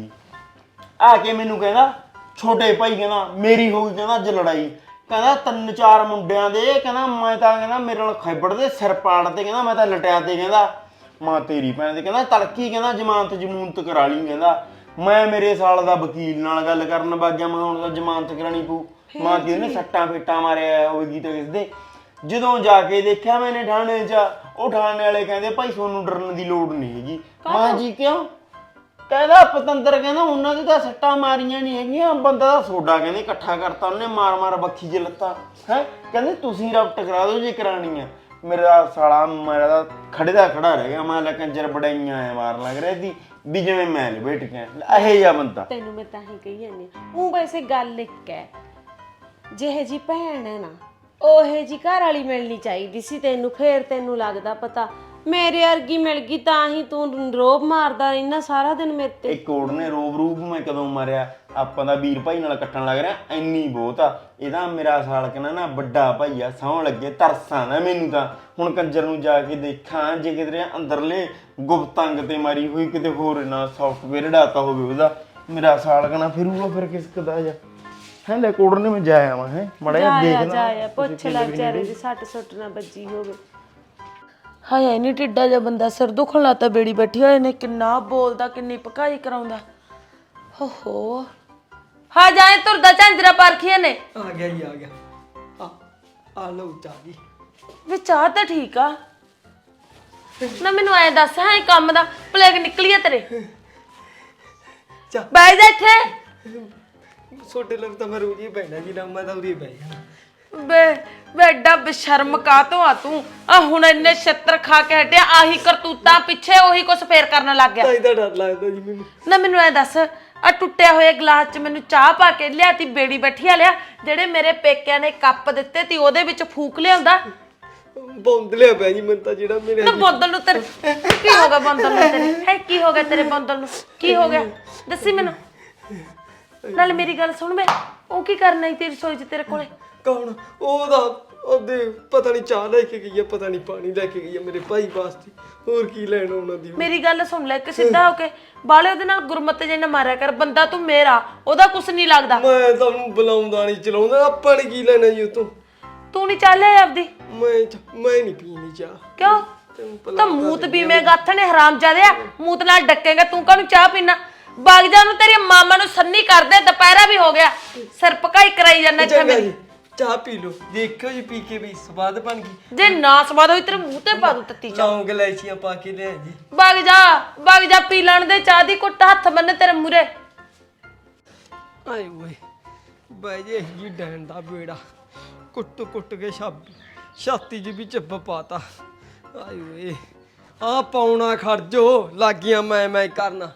ਆ ਕੇ ਮੈਨੂੰ ਕਹਿੰਦਾ ਛੋਟੇ ਭਾਈ ਕਹਿੰਦਾ ਮੇਰੀ ਹੋ ਗਈ ਕਹਿੰਦਾ ਅੱਜ ਲੜਾਈ। ਕਹਿੰਦਾ ਤਿੰਨ ਚਾਰ ਮੁੰਡਿਆਂ ਦੇ ਕਹਿੰਦਾ ਮੈਂ ਤਾਂ ਕਹਿੰਦਾ ਮੇਰੇ ਨਾਲ ਖੈਬੜ ਦੇ ਸਿਰ ਪਾੜ ਤੇ ਕਹਿੰਦਾ ਮੈਂ ਤਾਂ ਲਟਿਆ ਤੇ ਕਹਿੰਦਾ ਮਾਂ ਤੇਰੀ ਭੈਣ ਦੇ ਕਹਿੰਦਾ ਤੜਕੀ ਕਹਿੰਦਾ ਜ਼ਮਾਨਤ ਜਮੂਨਤ ਕਰਾ ਲਈ ਕਹਿੰਦਾ। ਮੈਂ ਮੇਰੇ ਸਾਲ ਦਾ ਵਕੀਲ ਨਾਲ ਗੱਲ ਕਰਨ ਗਿਆ ਮੈਂ ਹੁਣ ਤਾਂ ਜ਼ਮਾਨਤ ਕਰਾਣੀ ਪਊ। ਮਾਂ ਦੀ ਉਹਨੇ ਸੱਟਾਂ ਫੇਟਾਂ ਮਾਰਿਆ ਹੋਵੇਗੀ ਤਾਂ ਕਿਸਦੇ ਜਦੋਂ ਜਾ ਕੇ ਦੇਖਿਆ ਮੈਨੇ ਥਾਣੇ 'ਚ ਉਹ ਥਾਣੇ ਵਾਲੇ ਕਹਿੰਦੇ ਭਾਈ ਤੁਹਾਨੂੰ ਡਰਨ ਦੀ ਲੋੜ ਨਹੀਂ ਹੈਗੀ। ਮਾਂ ਜੀ ਕਿਉਂ? ਕਹਿੰਦਾ ਪਤੰਦਰ, ਕਹਿੰਦਾ ਉਹਨਾਂ ਦੇ ਤਾਂ ਸੱਟਾਂ ਮਾਰੀਆਂ ਨਹੀਂ ਹੈਗੀਆਂ, ਬੰਦਾ ਦਾ ਸੋਡਾ ਕਹਿੰਦੇ ਇਕੱਠਾ ਕਰਤਾ ਉਹਨੇ, ਮਾਰ ਮਾਰ ਬੱਖੀ 'ਚ ਲੱਤਾਂ, ਹੈ? ਕਹਿੰਦੇ ਤੁਸੀਂ ਰਫਟ ਕਰਾ ਦਿਓ ਜੇ ਕਰਾਣੀ ਆ। ਮੇਰਾ ਸਾਲਾ, ਮੇਰਾ ਤਾਂ ਖੜੇ ਦਾ ਖੜਾ ਰਹਿ ਗਿਆ, ਮੈਂ ਲੈ ਕੰਜਰ ਬੜਾਈਆਂ ਆ ਮਾਰਨ ਲੱਗ ਰਿਹਾ ਸੀ, ਵੀ ਜਿਵੇਂ ਮੈਂ ਲਪੇਟ ਗਿਆ ਇਹ ਜਿਹਾ ਬੰਦਾ। ਤੈਨੂੰ ਮੈਂ ਤਾਂ ਹੀ ਕਹੀ ਜਾਂਦੀ ਉਹ ਵੈਸੇ ਗੱਲ ਇੱਕ ਹੈ, ਜਿਹੇ ਜੀ ਭੈਣ ਹੈ ਨਾ, ਉਹੇ ਜੀ ਘਰ ਵਾਲੀ ਮਿਲਣੀ ਚਾਹੀਦੀ ਸੀ ਤੈਨੂੰ, ਫੇਰ ਤੈਨੂੰ ਲੱਗਦਾ ਪਤਾ ਮੇਰੇ ਵਰਗੀ ਮਿਲ ਗਈ ਤਾਂ ਹੀ ਤੂੰ ਰੋਬ ਮਾਰਦਾ ਰਹਿਣਾ ਸਾਰਾ ਦਿਨ ਮੇਰੇ ਤੇ। ਇਹ ਕੋੜ ਨੇ ਰੋਬ ਰੂਪ ਮੈਂ ਕਦੋਂ ਮਾਰਿਆ? ਆਪਾਂ ਦਾ ਵੀਰ ਭਾਈ ਨਾਲ ਕੱਟਣ ਲੱਗ ਰਿਹਾ ਐਨੀ ਬਹੁਤ ਆ। ਇਹਦਾ ਮੇਰਾ ਸਾਲ ਕਹਿੰਦਾ ਨਾ ਵੱਡਾ ਭਾਈ ਆ ਸੌਂ ਲੱਗੇ ਤਰਸਾਂ ਨਾ ਮੈਨੂੰ ਤਾਂ। ਹੁਣ ਕੰਜਰ ਨੂੰ ਜਾ ਕੇ ਦੇਖਾਂ ਜੇ ਕਿਤੇ ਅੰਦਰਲੇ ਗੁਪਤੰਗ ਤੇ ਮਾਰੀ ਹੋਈ ਕਿਤੇ ਹੋਰ ਨਾ ਸੌਫਟਵੇਅਰ ਡਾਤਾ ਹੋਵੇ ਉਹਦਾ। ਮੇਰਾ ਸਾਲ ਕਹਿੰਦਾ ਫਿਰੂਗਾ ਫਿਰ ਕਿਸ ਕਦਾ ਜਾ। ਹੈ ਲੈ ਕੋੜ ਨੇ ਮੈਂ ਜਾਇਆ ਮੈਂ ਹੈ। ਮੜਾ ਜਾਇਆ ਦੇਖਣਾ ਜਾਇਆ ਪੁੱਛ ਲੈ ਵਿਚਾਰੇ ਦੀ ਸੱਟ ਸੁੱਟ ਨਾ ਵੱਜੀ ਹੋਵੇ। ਹਾਏ ਨਹੀਂ ਟਿੱਡਾ ਜਿਹਾ ਬੰਦਾ ਸਿਰ ਦੁਖਣ ਲਾਤਾ ਬੇੜੀ ਬੈਠੀ ਹੋਏ ਨੇ ਕਿੰਨਾ ਬੋਲਦਾ ਕਿੰਨੀ ਪਕਾਈ ਕਰਾਉਂਦਾ। ਹੋ ਹੋ ਹਾਂ ਜਾਏ ਤੁਰਦਾ ਝਾਂਜਰਾ ਪਾਰਖੀਆਂ ਨੇ। ਆ ਗਿਆ ਹੀ ਆ ਗਿਆ। ਆ ਆ ਲਓ ਚਾਹ ਜੀ। ਵੇ ਚਾਹ ਤਾਂ ਠੀਕ ਆ। ਨਾ ਮੈਨੂੰ ਐ ਦੱਸ ਹਾਂ ਇਹ ਕੰਮ ਦਾ ਪਲੇਗ ਨਿਕਲੀ ਆ ਤੇਰੇ। ਚਾਹ। ਬਹਿ ਜਾ ਇੱਥੇ। ਛੋਟੇ ਲੋਕ ਤਾਂ ਮੈਂ ਰੋਜ਼ ਹੀ ਜੀ ਨਾ ਮੈਂ ਤਾਂ ਉਰੀ ਬਹਿ ਜਾਣਾ। ਬੇ ਬੇ ਐਡਾ ਬੇਸ਼ਰਮ ਕਾਤੋਂ ਆ ਤੂੰ? ਆ ਹੁਣ ਇੰਨੇ ਛੱਤਰ ਖਾ ਕੇ ਹਟਿਆ ਆਹੀ ਕਰਤੂਤਾਂ ਪਿੱਛੇ ਉਹੀ ਕੁਛ ਫੇਰ ਕਰਨ ਲੱਗ ਗਿਆ। ਤਾਂ ਇਹਦਾ ਡਰ ਲੱਗਦਾ ਜੀ ਮੈਨੂੰ। ਨਾ ਮੈਨੂੰ ਐ ਦੱਸ ਆ ਟੁੱਟਿਆ ਹੋਇਆ ਗਲਾਸ 'ਚ ਮੈਨੂੰ ਚਾਹ ਪਾ ਕੇ ਲਿਆਤੀ ਬੇੜੀ ਬੈਠੀ ਆ ਲਿਆ ਜਿਹੜੇ ਮੇਰੇ ਪੇਕਿਆਂ ਨੇ ਕੱਪ ਦਿੱਤੇ ਤੀ ਉਹਦੇ ਵਿੱਚ ਫੂਕ ਲਿਆਉਂਦਾ। ਬੌਂਦਲਿਆ ਪਿਆ ਜੀ ਮੈਨੂੰ ਤਾਂ ਜਿਹੜਾ ਮੇਰੇ ਨਾ ਬੰਦਲ ਨੂੰ ਤੇਰੇ ਕੀ ਹੋ ਗਿਆ ਬੰਦਲ ਨੂੰ ਤੇਰੇ? ਹੈ ਕੀ ਹੋ ਗਿਆ ਤੇਰੇ ਬੰਦਲ ਨੂੰ? ਕੀ ਹੋ ਗਿਆ? ਦੱਸੀ ਮੈਨੂੰ। ਨਾਲ ਮੇਰੀ ਗੱਲ ਸੁਣ ਮੈਂ ਉਹ ਕੀ ਕਰਨਾ ਈ ਤੇਰੀ ਰਸੋਈ 'ਚ ਤੇਰੇ ਕੋਲੇ? ਕੌਣ? ਉਹਦਾ ਉਹਦੇ ਪਤਾ ਨਹੀਂ ਚਾਹ ਲੈ ਕੇ ਗਈ ਹੈ ਪਤਾ ਨਹੀਂ ਪਾਣੀ ਲੈ ਕੇ ਗਈ ਹੈ ਮੇਰੇ ਭਾਈ ਵਾਸਤੇ। ਹੋਰ ਕੀ ਲੈਣ ਉਹਨਾਂ ਦੀ ਮੇਰੀ ਗੱਲ ਸੁਣ ਲੈ ਇੱਕ ਸਿੱਧਾ ਹੋ ਕੇ। ਬਾਲੇ ਉਹਦੇ ਨਾਲ ਗੁਰਮਤ ਜੇ ਨਾ ਮਾਰਿਆ ਕਰ ਬੰਦਾ ਤੂੰ ਮੇਰਾ ਉਹਦਾ ਕੁਛ ਨਹੀਂ ਲੱਗਦਾ। ਮੈਂ ਤੁਹਾਨੂੰ ਬੁਲਾਉਂਦਾ ਨਹੀਂ ਚਲਾਉਂਦਾ ਆਪਾਂ ਨੇ ਕੀ ਲੈਣਾ ਜੀ ਉਤੋਂ? ਤੂੰ ਨਹੀਂ ਚੱਲਿਆ ਆਪਦੀ? ਮੈਂ ਚ- ਮੈਂ ਨਹੀਂ ਪੀਣੀ ਚਾਹ। ਕਿਉਂ? ਤੈਨੂੰ ਤਾਂ ਮੂਤ ਪੀਵੇਂ ਗੱਥ ਨੇ ਹਰਾਮ ਜਾਦਿਆ ਮੂਤ ਨਾਲ ਡੱਕੇਗਾ ਤੂੰ ਕਾਹਨੂੰ ਚਾਹ ਪੀਣਾ? ਬਾਗ ਜਾ ਨੂੰ ਤੇਰੀ ਮਾਮਾ ਨੂੰ ਸੰਨੀ ਕਰਦੇ ਦੁਪਹਿਰਾ ਵੀ ਹੋ ਗਿਆ। ਸਿਰ ਪਕਾਈ ਕਰਾਈ ਜਾਂਦਾ ਇੱਥੇ ਚੰਗਾ ਮੇਰੀ। ਜੀ। ਚਾਹ ਪੀ ਲਓ। ਦੇਖਿਓ ਜੀ ਪੀ ਕੇ ਵੀ ਸਵਾਦ ਬਣ ਗਈ। ਜੇ ਨਾ ਸਵਾਦ ਹੋਈ ਤੇਰੇ ਮੂੰਹ ਤੇ ਪਾ ਦੂੰ ਤੱਤੀ ਚਾਹ। ਲੌਂਗ ਇਲਾਇਚੀਆਂ ਪਾ ਕੇ ਲਿਆ ਜੀ। ਬਾਗ ਜਾ ਬਾਗ ਜਾ ਪੀ ਲੈਣ ਦੇ ਚਾਹ ਦੀ ਕੁੱਟ ਹੱਥ ਬੰਨੇ ਤੇਰੇ ਮੂਰੇ ਆਏ ਓਏ ਬਾਈ ਜੀ ਡੈਣ ਦਾ ਬੇੜਾ ਕੁੱਟ ਕੁੱਟ ਕੇ ਛਾਬ ਛਾਤੀ ਜੀ ਵਿੱਚ ਪਾਤਾ ਆਏ ਓਏ ਆ ਪਾਉਣਾ ਖੜ ਜੋ ਲੱਗੀਆਂ ਮੈਂ ਮੈਂ ਕਰਨਾ।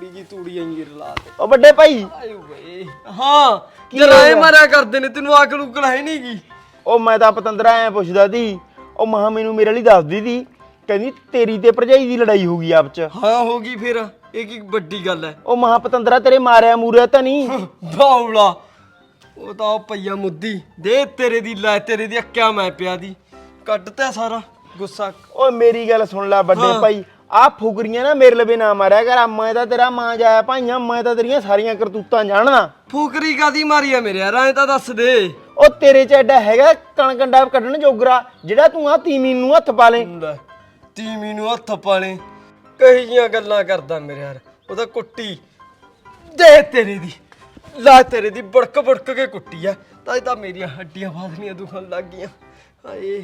ਤੂੜੀ ਜੀ ਤੂੜੀ ਆਈ ਰਲਾ ਦੇ। ਉਹ ਵੱਡੇ ਭਾਈ। ਆਏ ਓਏ। ਹਾਂ ਜਰਾਏ ਮਾਰਿਆ ਕਰਦੇ ਨੇ ਤੈਨੂੰ ਅਕਲ ਉਕਲ ਹੈ ਨਹੀਂ ਗੀ। ਉਹ ਮੈਂ ਤਾਂ ਪਤੰਦਰਾ ਐ ਪੁੱਛਦਾ ਸੀ ਉਹ ਮਹਾ ਮੈਨੂੰ ਮੇਰੇ ਲਈ ਦੱਸਦੀ ਸੀ ਕਹਿੰਦੀ ਤੇਰੀ ਤੇ ਭਰਜਾਈ ਦੀ ਲੜਾਈ ਹੋ ਗਈ ਆਪ ਚ। ਹਾਂ ਹੋ ਗਈ ਫਿਰ ਇਹ ਕੀ ਵੱਡੀ ਗੱਲ ਹੈ ਉਹ ਮਹਾ ਪਤੰਦਰਾ ਤੇਰੇ ਮਾਰਿਆ ਮੂਰਿਆ ਤਾਂ ਨਹੀਂ ਬਾਉਲਾ। ਉਹ ਤਾਂ ਉਹ ਪਈਆ ਮੁੱਦੀ। ਦੇ ਤੇਰੇ ਦੀ ਲੈ ਤੇਰੇ ਦੀ ਅੱਕਿਆ ਮੈਂ ਪਿਆ ਦੀ। ਕੱਢ ਤਾ ਸਾਰਾ ਗੁੱਸਾ। ਓਏ ਮੇਰੀ ਗੱਲ ਸੁਣ ਲੈ ਵੱਡੇ ਭਾਈ ਆ ਫੁਗਰੀਆਂ ਨਾ ਮੇਰੇ ਲਵੇ ਨਾ ਮਾਰਿਆ ਕਰ ਮੈਂ ਤਾਂ ਤੇਰਾ ਮਾਂ ਜਾਇਆ ਭਾਈਆਂ ਮੈਂ ਤਾਂ ਤੇਰੀਆਂ ਸਾਰੀਆਂ ਕਰਤੂਤਾਂ ਜਾਣਦਾ। ਫੂਕਰੀ ਕਾਦੀ ਮਾਰੀ ਆ ਮੇਰੇ ਯਾਰ ਐਂ ਤਾਂ ਦੱਸ ਦੇ। ਉਹ ਤੇਰੇ ਚ ਐਡਾ ਹੈਗਾ ਕਣਕੰਡਾ ਕੱਢਣ ਜੋਗਰਾ ਜਿਹੜਾ ਤੂੰ ਆ ਤੀਮੀ ਨੂੰ ਹੱਥ ਪਾ ਲੈ। ਲੈ ਤੀਮੀ ਨੂੰ ਹੱਥ ਪਾਲੇ ਕਹੀ ਜੀਆਂ ਗੱਲਾਂ ਕਰਦਾ ਮੇਰੇ ਯਾਰ ਉਹਦਾ ਕੁੱਟੀ। ਦੇ ਤੇਰੇ ਦੀ ਲਾ ਤੇਰੇ ਦੀ ਬੜਕ ਬੜਕ ਕੇ ਕੁੱਟੀ ਆ। ਤਾਂ ਇਹ ਤਾਂ ਮੇਰੀਆਂ ਹੱਡੀਆਂ ਬਾਦਨੀਆਂ ਦੁਖਣ ਲੱਗ ਗਈਆਂ। ਹਾਏ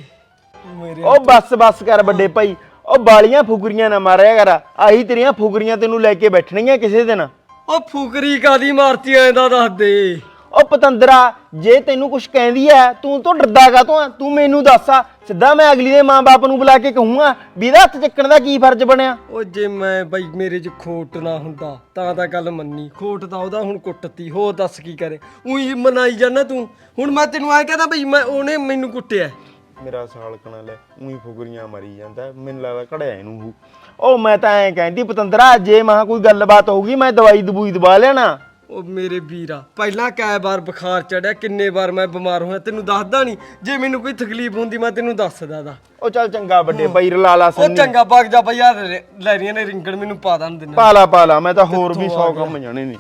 ਮੇਰੇ ਉਹ ਬੱਸ ਬੱਸ ਕਰ ਵੱਡੇ ਭਾਈ ਉਹ ਬਾਲੀਆਂ ਫੁਗਰੀਆਂ ਨਾ ਮਾਰਿਆ ਕਰ ਆਹੀ ਤੇਰੀਆਂ ਫੁਗਰੀਆਂ ਤੈਨੂੰ ਲੈ ਕੇ ਬੈਠਣੀਆਂ ਕਿਸੇ ਦਿਨ। ਉਹ ਫੂਕਰੀ ਕਾਦੀ ਮਾਰਤੀ ਐਂ ਦਾ ਦੱਸ ਦੇ। ਉਹ ਪਤੰਦਰਾ ਜੇ ਤੈਨੂੰ ਕੁਝ ਕਹਿੰਦੀ ਐ ਤੂੰ ਤੋਂ ਡਰਦਾ ਕਾ ਤੂੰ ਤੂੰ ਮੈਨੂੰ ਦੱਸ ਆ ਸਿੱਧਾ ਮੈਂ ਅਗਲੀ ਦੇ ਮਾਂ-ਬਾਪ ਨੂੰ ਬੁਲਾ ਕੇ ਕਹੂੰਗਾ ਵੀ ਇਹਦਾ ਹੱਥ ਚੱਕਣ ਦਾ ਕੀ ਫਰਜ਼ ਬਣਿਆ। ਉਹ ਜੇ ਮੈਂ ਬਈ ਮੇਰੇ 'ਚ ਖੋਟ ਨਾ ਹੁੰਦਾ ਤਾਂ ਤਾਂ ਗੱਲ ਮੰਨੀ ਖੋਟ ਤਾਂ ਉਹਦਾ ਹੁਣ ਕੁੱਟਤੀ ਹੋਰ ਦੱਸ ਕੀ ਕਰੇ। ਉਹੀ ਮਨਾਈ ਜਾਂਦਾ ਤੂੰ। ਹੁਣ ਮੈਂ ਤੈਨੂੰ ਐ ਕਹਦਾ ਬਈ ਮੈਂ ਉਹਨੇ ਮੈਨੂੰ ਕੁੱਟਿਆ। ਮੇਰਾ ਸਾਲਕਣਾ ਲੈ ਉਹੀ ਫੁਗਰੀਆਂ ਮਰੀ ਜਾਂਦਾ ਮੈਨੂੰ ਲੱਗਦਾ ਘੜਿਆ ਇਹਨੂੰ ਉਹ ਮੈਂ ਤਾਂ ਐਂ ਕਹਿੰਦੀ ਪਤੰਦਰਾ ਜੇ ਮਹਾ ਕੋਈ ਗੱਲਬਾਤ ਹੋਊਗੀ ਮੈਂ ਦਵਾਈ ਦਬੂਈ ਦਵਾ ਲੈਣਾ। ਉਹ ਮੇਰੇ ਵੀਰਾ ਪਹਿਲਾਂ ਕਈ ਵਾਰ ਬੁਖਾਰ ਚੜਿਆ ਕਿੰਨੇ ਵਾਰ ਮੈਂ ਬਿਮਾਰ ਹੋਇਆ ਤੈਨੂੰ ਦੱਸਦਾ ਨਹੀਂ ਜੇ ਮੈਨੂੰ ਕੋਈ ਤਕਲੀਫ ਹੁੰਦੀ ਮੈਂ ਤੈਨੂੰ ਦੱਸਦਾ ਦਾ। ਉਹ ਚੱਲ ਚੰਗਾ ਵੱਡੇ ਭਾਈ ਰਲਾਲਾ ਉਹ ਸੰਨੀ। ਚੰਗਾ ਭੱਗ ਜਾ ਬਈ ਯਾਰ ਲੈ ਰਹੀਆਂ ਨੇ ਰਿੰਗਣ ਮੈਨੂੰ ਪਾ ਦਣ ਦਿੰਦਾ ਪਾਲਾ ਪਾਲਾ ਮੈਂ ਤਾਂ ਹੋਰ ਵੀ 100 ਕੰਮ ਜਾਣੇ ਨੇ।